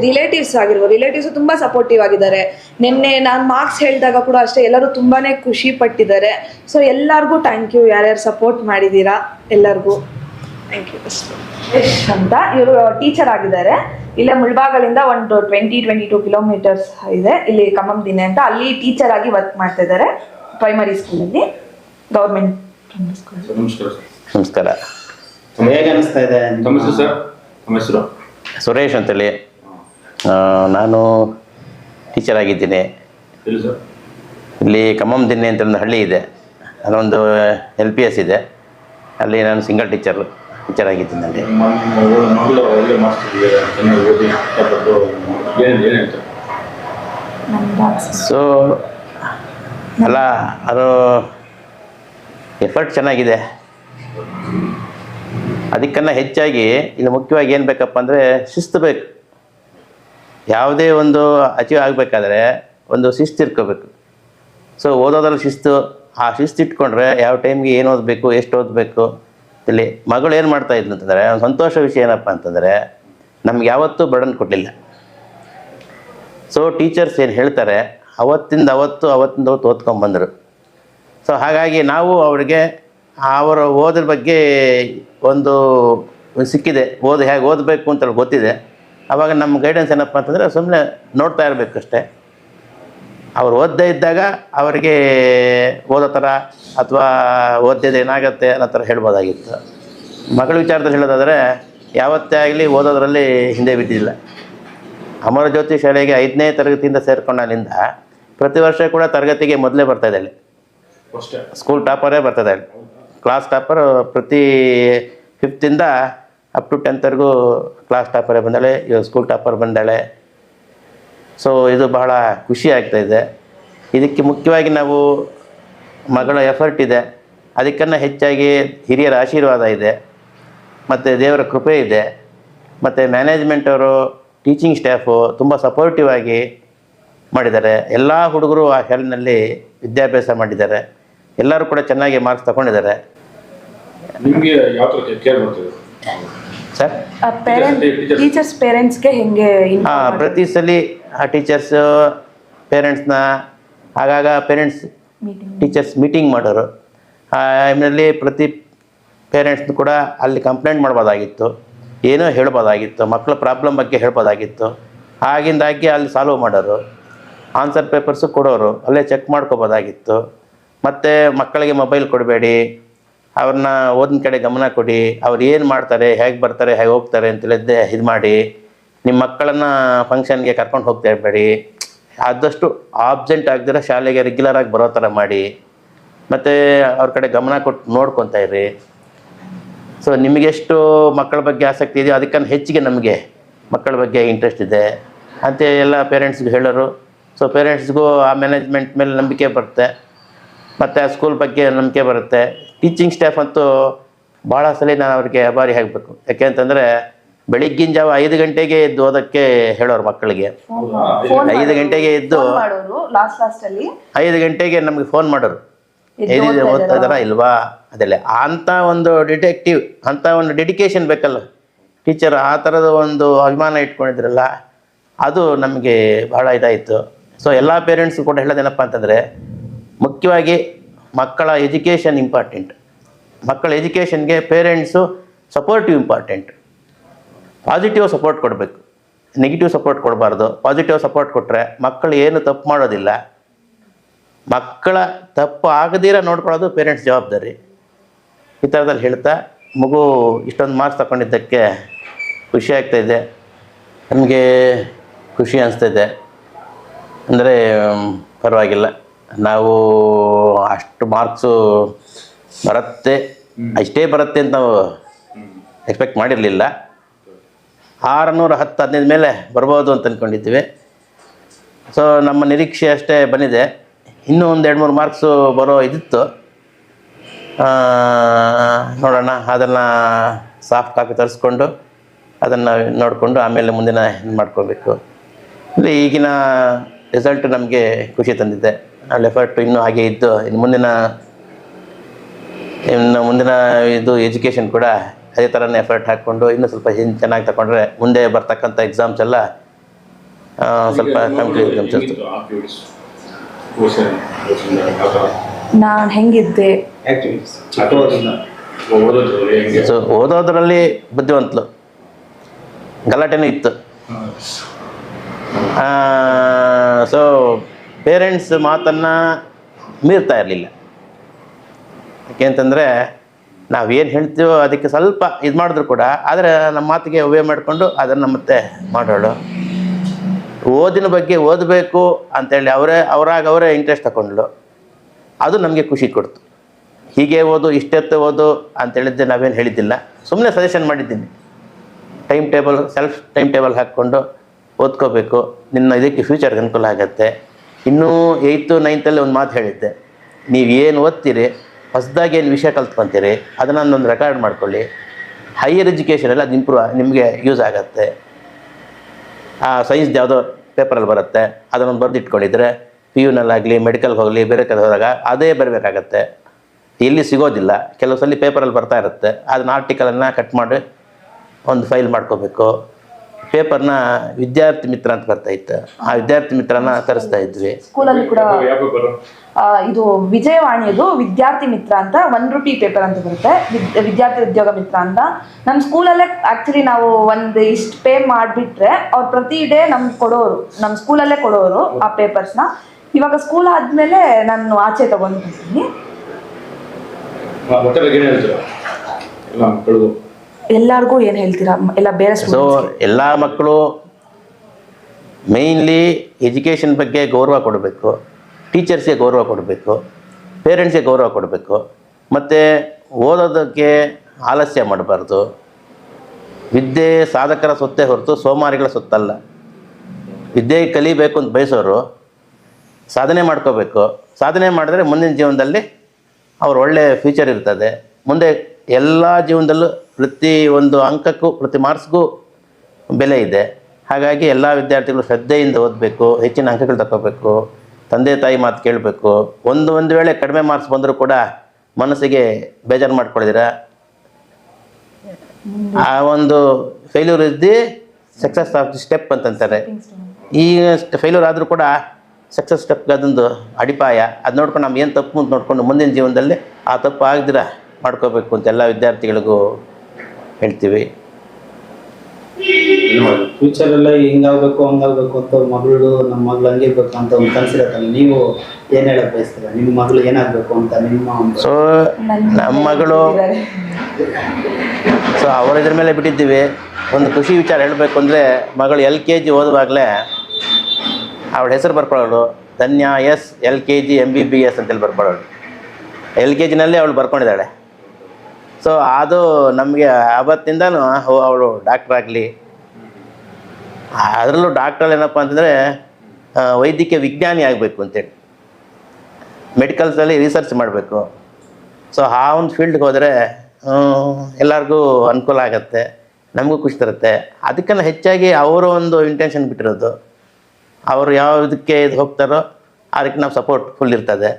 ರಿಲೇಟಿವ್ಸ್ ಆಗಿರ್ಬೋದು ರಿಲೇಟಿವ್ಸ್ ತುಂಬ ಸಪೋರ್ಟಿವ್ ಆಗಿದ್ದಾರೆ. ನಿನ್ನೆ ನಾನು ಮಾರ್ಕ್ಸ್ ಹೇಳಿದಾಗ ಕೂಡ ಅಷ್ಟೇ ಎಲ್ಲರೂ ತುಂಬಾ ಖುಷಿ ಪಟ್ಟಿದ್ದಾರೆ. ಸೊ ಎಲ್ಲರಿಗೂ ಥ್ಯಾಂಕ್ ಯು ಯಾರ್ಯಾರು ಸಪೋರ್ಟ್ ಮಾಡಿದ್ದೀರಾ ಎಲ್ಲರಿಗೂ. ಥ್ಯಾಂಕ್ ಯು ಯಶ್ ಅಂತ ಇವರು ಟೀಚರ್ ಆಗಿದ್ದಾರೆ. ಇಲ್ಲೇ ಮುಳ್ಬಾಗಲಿಂದ ಒಂದು ಟ್ವೆಂಟಿ ಟ್ವೆಂಟಿ ಟೂ ಕಿಲೋಮೀಟರ್ಸ್ ಇದೆ. ಇಲ್ಲಿ ಕಮಮ್ ದಿನೆ ಅಂತ ಅಲ್ಲಿ ಟೀಚರ್ ಆಗಿ ವರ್ಕ್ ಮಾಡ್ತಾ ಇದ್ದಾರೆ. ಪ್ರೈಮರಿ ಸ್ಕೂಲಲ್ಲಿ ಗೌರ್ಮೆಂಟ್ ನಮಸ್ಕಾರ ಸರ್. ನಮಸ್ಕಾರ. ಹೇಗೆ ಅನಿಸ್ತಾ ಇದೆ? ತಮ್ಮ ಹೆಸರು ಸರ್? ನಮ್ಮ ಹೆಸರು? ಸುರೇಶ್ ಅಂತೇಳಿ. ಆ, ನಾನು ಟೀಚರ್ ಆಗಿದ್ದೀನಿ. ಸರ್? ಇಲ್ಲಿ ಖಮ್ಮಂ ದಿನ್ನೆ ಅಂತ ಒಂದು ಹಳ್ಳಿ ಇದೆ. ಅದೊಂದು ಎಲ್ ಪಿ ಎಸ್ ಇದೆ. ಅಲ್ಲಿ ನಾನು ಸಿಂಗಲ್ ಟೀಚರ್ ಟೀಚರ್ ಆಗಿದ್ದೀನಿ ಅಲ್ಲಿ. ನಿಮ್ಮ ನಿಮ್ಮ ಮಗಳು ಒಳ್ಳೆ ಮಾರ್ಕ್ಸ್ ತೆಗೆದಿದ್ದಾರೆ ಚೆನ್ನಾಗಿ ಓದಿ ಕಷ್ಟಪಟ್ಟು ಏನಿದೆ ಏನು ಹೇಳ್ತಾರೆ? ಸೊ ಅಲ್ಲ, ಅದು ಎಫರ್ಟ್ ಚೆನ್ನಾಗಿದೆ. ಅದಕ್ಕನ್ನ ಹೆಚ್ಚಾಗಿ ಇಲ್ಲಿ ಮುಖ್ಯವಾಗಿ ಏನು ಬೇಕಪ್ಪ ಅಂದರೆ ಶಿಸ್ತು ಬೇಕು. ಯಾವುದೇ ಒಂದು ಅಚೀವ್ ಆಗಬೇಕಾದ್ರೆ ಒಂದು ಶಿಸ್ತು ಇಟ್ಕೋಬೇಕು. ಸೊ ಓದೋದ್ರಲ್ಲಿ ಶಿಸ್ತು, ಆ ಶಿಸ್ತು ಇಟ್ಕೊಂಡ್ರೆ ಯಾವ ಟೈಮ್ಗೆ ಏನು ಓದಬೇಕು, ಎಷ್ಟು ಓದಬೇಕು, ಇಲ್ಲಿ ಮಗಳು ಏನು ಮಾಡ್ತಾ ಇದ್ಲು ಅಂತಂದರೆ, ಒಂದು ಸಂತೋಷ ವಿಷಯ ಏನಪ್ಪ ಅಂತಂದರೆ, ನಮ್ಗೆ ಯಾವತ್ತೂ ಬರ್ಡನ್ ಕೊಡಲಿಲ್ಲ. ಸೊ ಟೀಚರ್ಸ್ ಏನು ಹೇಳ್ತಾರೆ ಅವತ್ತಿಂದ ಅವತ್ತು ಅವತ್ತಿಂದ ಅವತ್ತು ಓದ್ಕೊಂಬಂದರು ಸೊ ಹಾಗಾಗಿ ನಾವು ಅವರಿಗೆ, ಅವರ ಓದ್ರ ಬಗ್ಗೆ ಒಂದು ಸಿಕ್ಕಿದೆ. ಓದು ಹೇಗೆ ಓದಬೇಕು ಅಂತ ಗೊತ್ತಿದೆ. ಆವಾಗ ನಮ್ಮ ಗೈಡೆನ್ಸ್ ಏನಪ್ಪ ಅಂತಂದರೆ ಸುಮ್ಮನೆ ನೋಡ್ತಾ ಇರಬೇಕಷ್ಟೇ ಅವ್ರು ಓದ್ದೇ ಇದ್ದಾಗ ಅವರಿಗೆ ಓದೋ ಥರ ಅಥವಾ ಓದಿದ್ದು ಏನಾಗುತ್ತೆ ಅನ್ನೋ ಥರ ಹೇಳ್ಬೋದಾಗಿತ್ತು. ಮಗಳ ವಿಚಾರದಲ್ಲಿ ಹೇಳೋದಾದರೆ, ಯಾವತ್ತೇ ಆಗಲಿ ಓದೋದ್ರಲ್ಲಿ ಹಿಂದೆ ಬಿದ್ದಿಲ್ಲ. ಅಮರ ಜ್ಯೋತಿ ಶಾಲೆಗೆ ಐದನೇ ತರಗತಿಯಿಂದ ಸೇರ್ಕೊಂಡಾಲಿಂದ ಪ್ರತಿ ವರ್ಷ ಕೂಡ ತರಗತಿಗೆ ಮೊದಲೇ ಬರ್ತಾ ಇದೆ ಅಲ್ಲಿ. ಸ್ಕೂಲ್ ಟಾಪರೇ ಬರ್ತದೆ ಕ್ಲಾಸ್ ಟಾಪರ್ ಪ್ರತಿ ಫಿಫ್ತಿಂದ ಅಪ್ ಟು ಟೆಂತ್ವರೆಗೂ ಕ್ಲಾಸ್ ಟಾಪರೇ ಬಂದಾಳೆ ಇವಾಗ ಸ್ಕೂಲ್ ಟಾಪರ್ ಬಂದಾಳೆ. ಸೊ ಇದು ಬಹಳ ಖುಷಿ ಆಗ್ತಾ ಇದೆ. ಇದಕ್ಕೆ ಮುಖ್ಯವಾಗಿ ನಾವು ಮಗಳ ಎಫರ್ಟ್ ಇದೆ. ಅದಕ್ಕನ್ನು ಹೆಚ್ಚಾಗಿ ಹಿರಿಯರ ಆಶೀರ್ವಾದ ಇದೆ. ಮತ್ತು ದೇವರ ಕೃಪೆ ಇದೆ. ಮತ್ತು ಮ್ಯಾನೇಜ್ಮೆಂಟ್ ಅವರು ಟೀಚಿಂಗ್ ಸ್ಟಾಫು ತುಂಬ ಸಪೋರ್ಟಿವ್ ಆಗಿ ಮಾಡಿದ್ದಾರೆ. ಎಲ್ಲ ಹುಡುಗರು ಆ ಶಾಲೆಯಲ್ಲಿ ವಿದ್ಯಾಭ್ಯಾಸ ಮಾಡಿದ್ದಾರೆ. ಎಲ್ಲರೂ ಕೂಡ ಚೆನ್ನಾಗಿ ಮಾರ್ಕ್ಸ್ ತಗೊಂಡಿದ್ದಾರೆ. ನಿಮಗೆ ಯಾವ ಥರ ಕೇರ್ ಮಾಡ್ತೀವಿ ಸರ್? ಪೇರೆಂಟ್ ಟೀಚರ್ಸ್ ಪೇರೆಂಟ್ಸ್ಗೆ ಹೆಂಗೆ ಹಾಂ ಪ್ರತಿ ಸಲ ಆ ಟೀಚರ್ಸ್ ಪೇರೆಂಟ್ಸ್ನ ಆಗಾಗ ಪೇರೆಂಟ್ಸ್ ಟೀಚರ್ಸ್ ಮೀಟಿಂಗ್ ಮಾಡೋರು. ಆ ಟೈಮ್ನಲ್ಲಿ ಪ್ರತಿ ಪೇರೆಂಟ್ಸ್ ಕೂಡ ಅಲ್ಲಿ ಕಂಪ್ಲೇಂಟ್ ಮಾಡ್ಬೋದಾಗಿತ್ತು. ಏನೋ ಹೇಳ್ಬೋದಾಗಿತ್ತು. ಮಕ್ಕಳ ಪ್ರಾಬ್ಲಮ್ ಬಗ್ಗೆ ಹೇಳ್ಬೋದಾಗಿತ್ತು. ಆಗಿಂದಾಗಿ ಅಲ್ಲಿ ಸಾಲ್ವ್ ಮಾಡೋರು. ಆನ್ಸರ್ ಪೇಪರ್ಸು ಕೊಡೋರು, ಅಲ್ಲೇ ಚೆಕ್ ಮಾಡ್ಕೋಬೋದಾಗಿತ್ತು. ಮತ್ತು ಮಕ್ಕಳಿಗೆ ಮೊಬೈಲ್ ಕೊಡಬೇಡಿ, ಅವ್ರನ್ನ ಓದಿನ ಕಡೆ ಗಮನ ಕೊಡಿ, ಅವ್ರು ಏನು ಮಾಡ್ತಾರೆ, ಹೇಗೆ ಬರ್ತಾರೆ, ಹೇಗೆ ಹೋಗ್ತಾರೆ ಅಂತೇಳಿದ್ದೆ ಇದು ಮಾಡಿ ನಿಮ್ಮ ಮಕ್ಕಳನ್ನು ಫಂಕ್ಷನ್ಗೆ ಕರ್ಕೊಂಡು ಹೋಗ್ತಾ ಇರಬೇಡಿ. ಆದಷ್ಟು ಆಬ್ಸೆಂಟ್ ಆಗದಿರೋ ಶಾಲೆಗೆ ರೆಗ್ಯುಲರ್ ಆಗಿ ಬರೋ ಥರ ಮಾಡಿ, ಮತ್ತು ಅವ್ರ ಕಡೆ ಗಮನ ಕೊಟ್ಟು ನೋಡ್ಕೊತಾ ಇರ್ರಿ. ಸೊ ನಿಮಗೆಷ್ಟು ಮಕ್ಕಳ ಬಗ್ಗೆ ಆಸಕ್ತಿ ಇದೆಯೋ ಅದಕ್ಕನ್ನು ಹೆಚ್ಚಿಗೆ ನಮಗೆ ಮಕ್ಕಳ ಬಗ್ಗೆ ಇಂಟ್ರೆಸ್ಟ್ ಇದೆ. ಅಂತ ಎಲ್ಲ ಪೇರೆಂಟ್ಸ್ಗೆ ಹೇಳೋರು ಸೊ ಪೇರೆಂಟ್ಸ್ಗೂ ಆ ಮ್ಯಾನೇಜ್ಮೆಂಟ್ ಮೇಲೆ ನಂಬಿಕೆ ಬರುತ್ತೆ. ಮತ್ತು ಆ ಸ್ಕೂಲ್ ಬಗ್ಗೆ ನಂಬಿಕೆ ಬರುತ್ತೆ. ಟೀಚಿಂಗ್ ಸ್ಟಾಫ್ ಅಂತೂ ಭಾಳ ಸಲ ನಾನು ಅವ್ರಿಗೆ ಅಭಾರಿ ಆಗಬೇಕು. ಯಾಕೆಂತಂದರೆ ಬೆಳಿಗ್ಗಿನ ಜಾವ ಐದು ಗಂಟೆಗೆ ಎದ್ದು ಓದಕ್ಕೆ ಹೇಳೋರು ಮಕ್ಕಳಿಗೆ. ಐದು ಗಂಟೆಗೆ ಎದ್ದು ಐದು ಗಂಟೆಗೆ ನಮಗೆ ಫೋನ್ ಮಾಡೋರು. ಎಲ್ಲಿ ಓದ್ತಾ ಇದಾರ ಇಲ್ವಾ? ಅದೆಲ್ಲ. ಅಂಥ ಒಂದು ಡಿಟೆಕ್ಟಿವ್ ಅಂಥ ಒಂದು ಡೆಡಿಕೇಶನ್ ಬೇಕಲ್ಲ. ಟೀಚರ್ ಆ ಥರದ ಒಂದು ಅಭಿಮಾನ ಇಟ್ಕೊಂಡಿದ್ರಲ್ಲ ಅದು ನಮಗೆ ಬಹಳ ಇದಾಯಿತು. ಸೊ ಎಲ್ಲ ಪೇರೆಂಟ್ಸ್ ಕೂಡ ಹೇಳೋದೇನಪ್ಪ ಅಂತಂದರೆ, ಮುಖ್ಯವಾಗಿ ಮಕ್ಕಳ ಎಜುಕೇಷನ್ ಇಂಪಾರ್ಟೆಂಟ್ ಮಕ್ಕಳ ಎಜುಕೇಷನ್ಗೆ parents supportive important positive support ಕೊಡಬೇಕು. ನೆಗೆಟಿವ್ ಸಪೋರ್ಟ್ ಕೊಡಬಾರ್ದು. ಪಾಸಿಟಿವ್ ಸಪೋರ್ಟ್ ಕೊಟ್ಟರೆ ಮಕ್ಕಳು ಏನು ತಪ್ಪು ಮಾಡೋದಿಲ್ಲ. ಮಕ್ಕಳ ತಪ್ಪು ಆಗದಿರ ನೋಡ್ಕೊಳ್ಳೋದು ಪೇರೆಂಟ್ಸ್ ಜವಾಬ್ದಾರಿ. ಈ ಥರದಲ್ಲಿ ಹೇಳ್ತಾ ಮಗು ಇಷ್ಟೊಂದು ಮಾರ್ಕ್ಸ್ ತಗೊಂಡಿದ್ದಕ್ಕೆ ಖುಷಿ ಆಗ್ತಾ ಇದೆ. ನಮಗೆ ಖುಷಿ ಅನಿಸ್ತಿದೆ ಅಂದರೆ ಪರವಾಗಿಲ್ಲ. ನಾವು ಅಷ್ಟು ಮಾರ್ಕ್ಸು ಬರುತ್ತೆ. ಅಷ್ಟೇ ಬರುತ್ತೆ ಅಂತ ನಾವು ಎಕ್ಸ್ಪೆಕ್ಟ್ ಮಾಡಿರಲಿಲ್ಲ. ಆರುನೂರ ಹತ್ತು ಹದಿನೈದು ಮೇಲೆ ಬರ್ಬೋದು ಅಂತ ಅಂದ್ಕೊಂಡಿದ್ದೀವಿ ಸೊ ನಮ್ಮ ನಿರೀಕ್ಷೆ ಅಷ್ಟೇ ಬಂದಿದೆ. ಇನ್ನೂ ಒಂದು ಎರಡು ಮೂರು ಮಾರ್ಕ್ಸು ಬರೋ ಇದಿತ್ತು. ನೋಡೋಣ. ಅದನ್ನು ಸಾಫ್ಟ್ ಕಾಪಿ ತರಿಸ್ಕೊಂಡು ಅದನ್ನು ನೋಡಿಕೊಂಡು ಆಮೇಲೆ ಮುಂದಿನ ಇದು ಮಾಡ್ಕೋಬೇಕು. ಅಂದರೆ ಈಗಿನ ರಿಸಲ್ಟ್ ನಮಗೆ ಖುಷಿ ತಂದಿದೆ. ಅಲ್ಲಿ ಎಫರ್ಟ್ ಇನ್ನೂ ಹಾಗೆ ಇದ್ದು ಇನ್ನು ಮುಂದಿನ ಇನ್ನು ಮುಂದಿನ ಇದು ಎಜುಕೇಷನ್ ಕೂಡ ಅದೇ ಥರನೇ ಎಫರ್ಟ್ ಹಾಕ್ಕೊಂಡು ಇನ್ನೂ ಸ್ವಲ್ಪ ಹಿಂದೆ ಚೆನ್ನಾಗಿ ತಗೊಂಡ್ರೆ ಮುಂದೆ ಬರ್ತಕ್ಕಂಥ ಎಕ್ಸಾಮ್ಸ್ ಎಲ್ಲ ಸ್ವಲ್ಪ ಕಂಪ್ಲೀಟ್ ಎಕ್ಸಾಮ್ಸ್ ನಾನು ಹೆಂಗಿದ್ದೆ? ಸೊ ಓದೋದ್ರಲ್ಲಿ ಬುದ್ಧಿವಂತಲು. ಗಲಾಟೆನೂ ಇತ್ತು. ಸೊ ಪೇರೆಂಟ್ಸ್ ಮಾತನ್ನು ಮೀರ್ತಾ ಇರಲಿಲ್ಲ. ಅಂತಂದರೆ ನಾವೇನು ಹೇಳ್ತೀವೋ ಅದಕ್ಕೆ ಸ್ವಲ್ಪ ಇದು ಮಾಡಿದ್ರು ಕೂಡ, ಆದರೆ ನಮ್ಮ ಮಾತಿಗೆ ಅವೇ ಮಾಡಿಕೊಂಡು ಅದನ್ನು ಮತ್ತೆ ಮಾಡೋಳು. ಓದಿನ ಬಗ್ಗೆ ಓದಬೇಕು ಅಂತೇಳಿ ಅವರೇ, ಅವರಾಗ ಅವರೇ ಇಂಟ್ರೆಸ್ಟ್ ತಗೊಂಡ್ಳು. ಅದು ನಮಗೆ ಖುಷಿ ಕೊಡ್ತು. ಹೀಗೆ ಓದು, ಇಷ್ಟೆತ್ತು ಓದು ಅಂತೇಳಿದ್ದೆ ನಾವೇನು ಹೇಳಿದ್ದಿಲ್ಲ. ಸುಮ್ಮನೆ ಸಜೆಷನ್ ಮಾಡಿದ್ದೀನಿ. Time table self time table ಹಾಕ್ಕೊಂಡು ಓದ್ಕೋಬೇಕು. ನಿನ್ನ ಇದಕ್ಕೆ ಫ್ಯೂಚರ್ಗೆ ಅನುಕೂಲ ಆಗುತ್ತೆ. ಇನ್ನೂ ಏಯ್ತು ನೈನ್ತಲ್ಲಿ ಒಂದು ಮಾತು ಹೇಳಿದ್ದೆ. ನೀವು ಏನು ಓದ್ತೀರಿ, ಹೊಸದಾಗಿ ಏನು ವಿಷಯ ಕಲ್ತ್ಕೊತೀರಿ, ಅದನ್ನು ಒಂದು ರೆಕಾರ್ಡ್ ಮಾಡ್ಕೊಳ್ಳಿ. ಹೈಯರ್ ಎಜುಕೇಷನಲ್ಲಿ ಅದು ಇಂಪ್ರೂವ್ ನಿಮಗೆ ಯೂಸ್ ಆಗುತ್ತೆ. ಆ ಸೈನ್ಸ್ ಯಾವುದೋ ಪೇಪರಲ್ಲಿ ಬರುತ್ತೆ. ಅದನ್ನೊಂದು ಬರೆದಿಟ್ಕೊಂಡಿದ್ರೆ ಪಿ ಪಿ ಯುನಲ್ಲಾಗಲಿ ಮೆಡಿಕಲ್ಗೆ ಹೋಗಲಿ, ಬೇರೆ ಕಡೆ ಹೋದಾಗ ಅದೇ ಬರಬೇಕಾಗತ್ತೆ. ಎಲ್ಲಿ ಸಿಗೋದಿಲ್ಲ. ಕೆಲವು ಸಲ ಪೇಪರಲ್ಲಿ ಬರ್ತಾ ಇರುತ್ತೆ. ಅದನ್ನ ಆರ್ಟಿಕಲನ್ನು ಕಟ್ ಮಾಡಿ ಒಂದು ಫೈಲ್ ಮಾಡ್ಕೋಬೇಕು. ಪೇಪರ್ನ ವಿದ್ಯಾರ್ಥಿ ಮಿತ್ರ ಅಂತ ಬರ್ತಾ ಇತ್ತು. ಆ ವಿದ್ಯಾರ್ಥಿ ಮಿತ್ರನ ತರಿಸ್ತಾ ಇದ್ವಿ. ಸ್ಕೂಲಲ್ಲಿ ಕೂಡ ಆ, ಇದು ವಿಜಯವಾಣಿಯದು ವಿದ್ಯಾರ್ಥಿ ಮಿತ್ರ ಅಂತ ಒನ್ ರುಪಿ ಪೇಪರ್ ಅಂತ ಬರುತ್ತೆ. ವಿದ್- ವಿದ್ಯಾರ್ಥಿ ಉದ್ಯೋಗ ಮಿತ್ರ ಅಂತ. ನಮ್ಮ ಸ್ಕೂಲಲ್ಲೇ ಆಕ್ಚುಲಿ ನಾವು ಒಂದ್ ಇಷ್ಟು ಪೇ ಮಾಡಿಬಿಟ್ರೆ ಅವ್ರು ಪ್ರತಿ ಡೇ ನಮ್ಗೆ ಕೊಡೋರು ನಮ್ ಸ್ಕೂಲಲ್ಲೇ ಕೊಡೋರು ಆ ಪೇಪರ್ಸ್ನ ಇವಾಗ ಸ್ಕೂಲ್ ಆದ್ಮೇಲೆ ನಾನು ಆಚೆ ತಗೊಂಡಿದ್ದೀನಿ ಏನು ಹೇಳ್ತೀರಾ? ಎಲ್ಲ ಎಲ್ಲರಿಗೂ ಏನು ಹೇಳ್ತೀರಾ? ಎಲ್ಲ ಬೇರೆ ಸೊ ಎಲ್ಲ ಮಕ್ಕಳು ಮೇಯ್ನ್ಲಿ ಎಜುಕೇಷನ್ ಬಗ್ಗೆ ಗೌರವ ಕೊಡಬೇಕು ಟೀಚರ್ಸ್ಗೆ ಗೌರವ ಕೊಡಬೇಕು ಪೇರೆಂಟ್ಸ್ಗೆ ಗೌರವ ಕೊಡಬೇಕು ಮತ್ತು ಓದೋದಕ್ಕೆ ಆಲಸ್ಯ ಮಾಡಬಾರ್ದು. ವಿದ್ಯೆ ಸಾಧಕರ ಸೊತ್ತೇ ಹೊರತು ಸೋಮಾರಿಗಳ ಸೊತ್ತಲ್ಲ. ವಿದ್ಯೆ ಕಲಿಬೇಕು ಅಂತ ಬಯಸೋರು ಸಾಧನೆ ಮಾಡ್ಕೋಬೇಕು. ಸಾಧನೆ ಮಾಡಿದ್ರೆ ಮುಂದಿನ ಜೀವನದಲ್ಲಿ ಅವ್ರ ಒಳ್ಳೆಯ ಫ್ಯೂಚರ್ ಇರ್ತದೆ. ಮುಂದೆ ಎಲ್ಲ ಜೀವನದಲ್ಲೂ ಪ್ರತಿ ಒಂದು ಅಂಕಕ್ಕೂ, ಪ್ರತಿ ಮಾರ್ಕ್ಸ್ಗೂ ಬೆಲೆ ಇದೆ. ಹಾಗಾಗಿ ಎಲ್ಲ ವಿದ್ಯಾರ್ಥಿಗಳು ಶ್ರದ್ಧೆಯಿಂದ ಓದಬೇಕು, ಹೆಚ್ಚಿನ ಅಂಕಗಳು ತಗೋಬೇಕು ತಂದೆ ತಾಯಿ ಮಾತು ಕೇಳಬೇಕು. ಒಂದು ಒಂದು ವೇಳೆ ಕಡಿಮೆ ಮಾರ್ಕ್ಸ್ ಬಂದರೂ ಕೂಡ ಮನಸ್ಸಿಗೆ ಬೇಜಾರು ಮಾಡ್ಕೊಳ್ದಿರಾ ಆ ಒಂದು ಫೇಲ್ಯೂರ್ ಇದ್ದು ಸಕ್ಸಸ್ ಆಫ್ ದಿ ಸ್ಟೆಪ್ ಅಂತಂತಾರೆ. ಈ ಫೇಲ್ಯೂರ್ ಆದರೂ ಕೂಡ ಸಕ್ಸಸ್ ಸ್ಟೆಪ್ಗೆ ಅದೊಂದು ಅಡಿಪಾಯ. ಅದು ನೋಡ್ಕೊಂಡು ನಮ್ಗೆ ಏನು ತಪ್ಪು ಅಂತ ನೋಡ್ಕೊಂಡು ಮುಂದಿನ ಜೀವನದಲ್ಲಿ ಆ ತಪ್ಪು ಆಗದಿರ ಮಾಡ್ಕೋಬೇಕು ಅಂತ ಎಲ್ಲ ವಿದ್ಯಾರ್ಥಿಗಳಿಗೂ ಹೇಳ್ತೀವಿ. ಫ್ಯೂಚರ್ ಎಲ್ಲ ಹಿಂಗಾಗ್ಬೇಕು ಹಂಗಾಗ್ಬೇಕು ಅಂತ ಮಗಳು ನಮ್ಮ ಮಗಳು ಹಂಗಿರ್ಬೇಕು ಅಂತ ಒಂದು ಕನಸಿರತ್ತಲ್ಲ ನೀವು ಏನ್ ಹೇಳಕ್ ಬಯಸ್ತೀರ? ನಿಮ್ಮ ಮಗಳು ಏನಾಗ್ಬೇಕು ಅಂತ ನಿಮ್ಮ ಸೊ ನಮ್ಮ ಮಗಳು ಸೊ ಅವ್ರ ಇದ್ರ ಮೇಲೆ ಬಿಟ್ಟಿದ್ದೀವಿ. ಒಂದು ಖುಷಿ ವಿಚಾರ ಹೇಳಬೇಕು ಅಂದರೆ ಮಗಳು ಎಲ್ ಕೆ ಜಿ ಓದುವಾಗಲೇ ಅವಳ ಹೆಸರು ಬರ್ಕೊಳ್ಳೋಳು Dhanya S L K G M B B S ಅಂತೇಳಿ ಬರ್ಕೊಳ್ಳೋಳು ಎಲ್ ಕೆ ಜಿನಲ್ಲಿ ಅವಳು ಬರ್ಕೊಂಡಿದ್ದಾಳೆ. ಸೊ ಅದು ನಮಗೆ ಆವತ್ತಿಂದನೂ ಅವಳು ಡಾಕ್ಟ್ರ್ ಆಗಲಿ. ಅದರಲ್ಲೂ ಡಾಕ್ಟರ್ ಏನಪ್ಪ ಅಂತಂದರೆ ವೈದ್ಯಕೀಯ ವಿಜ್ಞಾನಿ ಆಗಬೇಕು ಅಂತೇಳಿ. ಮೆಡಿಕಲ್ಸಲ್ಲಿ ರಿಸರ್ಚ್ ಮಾಡಬೇಕು. ಸೊ ಆ ಒಂದು ಫೀಲ್ಡ್ಗೆ ಹೋದರೆ ಎಲ್ಲರಿಗೂ ಅನುಕೂಲ ಆಗುತ್ತೆ, ನಮಗೂ ಖುಷಿ ತರುತ್ತೆ. ಅದಕ್ಕನ್ನು ಹೆಚ್ಚಾಗಿ ಅವರು ಒಂದು ಇಂಟೆನ್ಷನ್ ಬಿಟ್ಟಿರೋದು. ಅವರು ಯಾವ ಇದಕ್ಕೆ ಇದು ಹೋಗ್ತಾರೋ, ಅದಕ್ಕೆ ನಾವು ಸಪೋರ್ಟ್ ಫುಲ್ ಇರ್ತದೆ.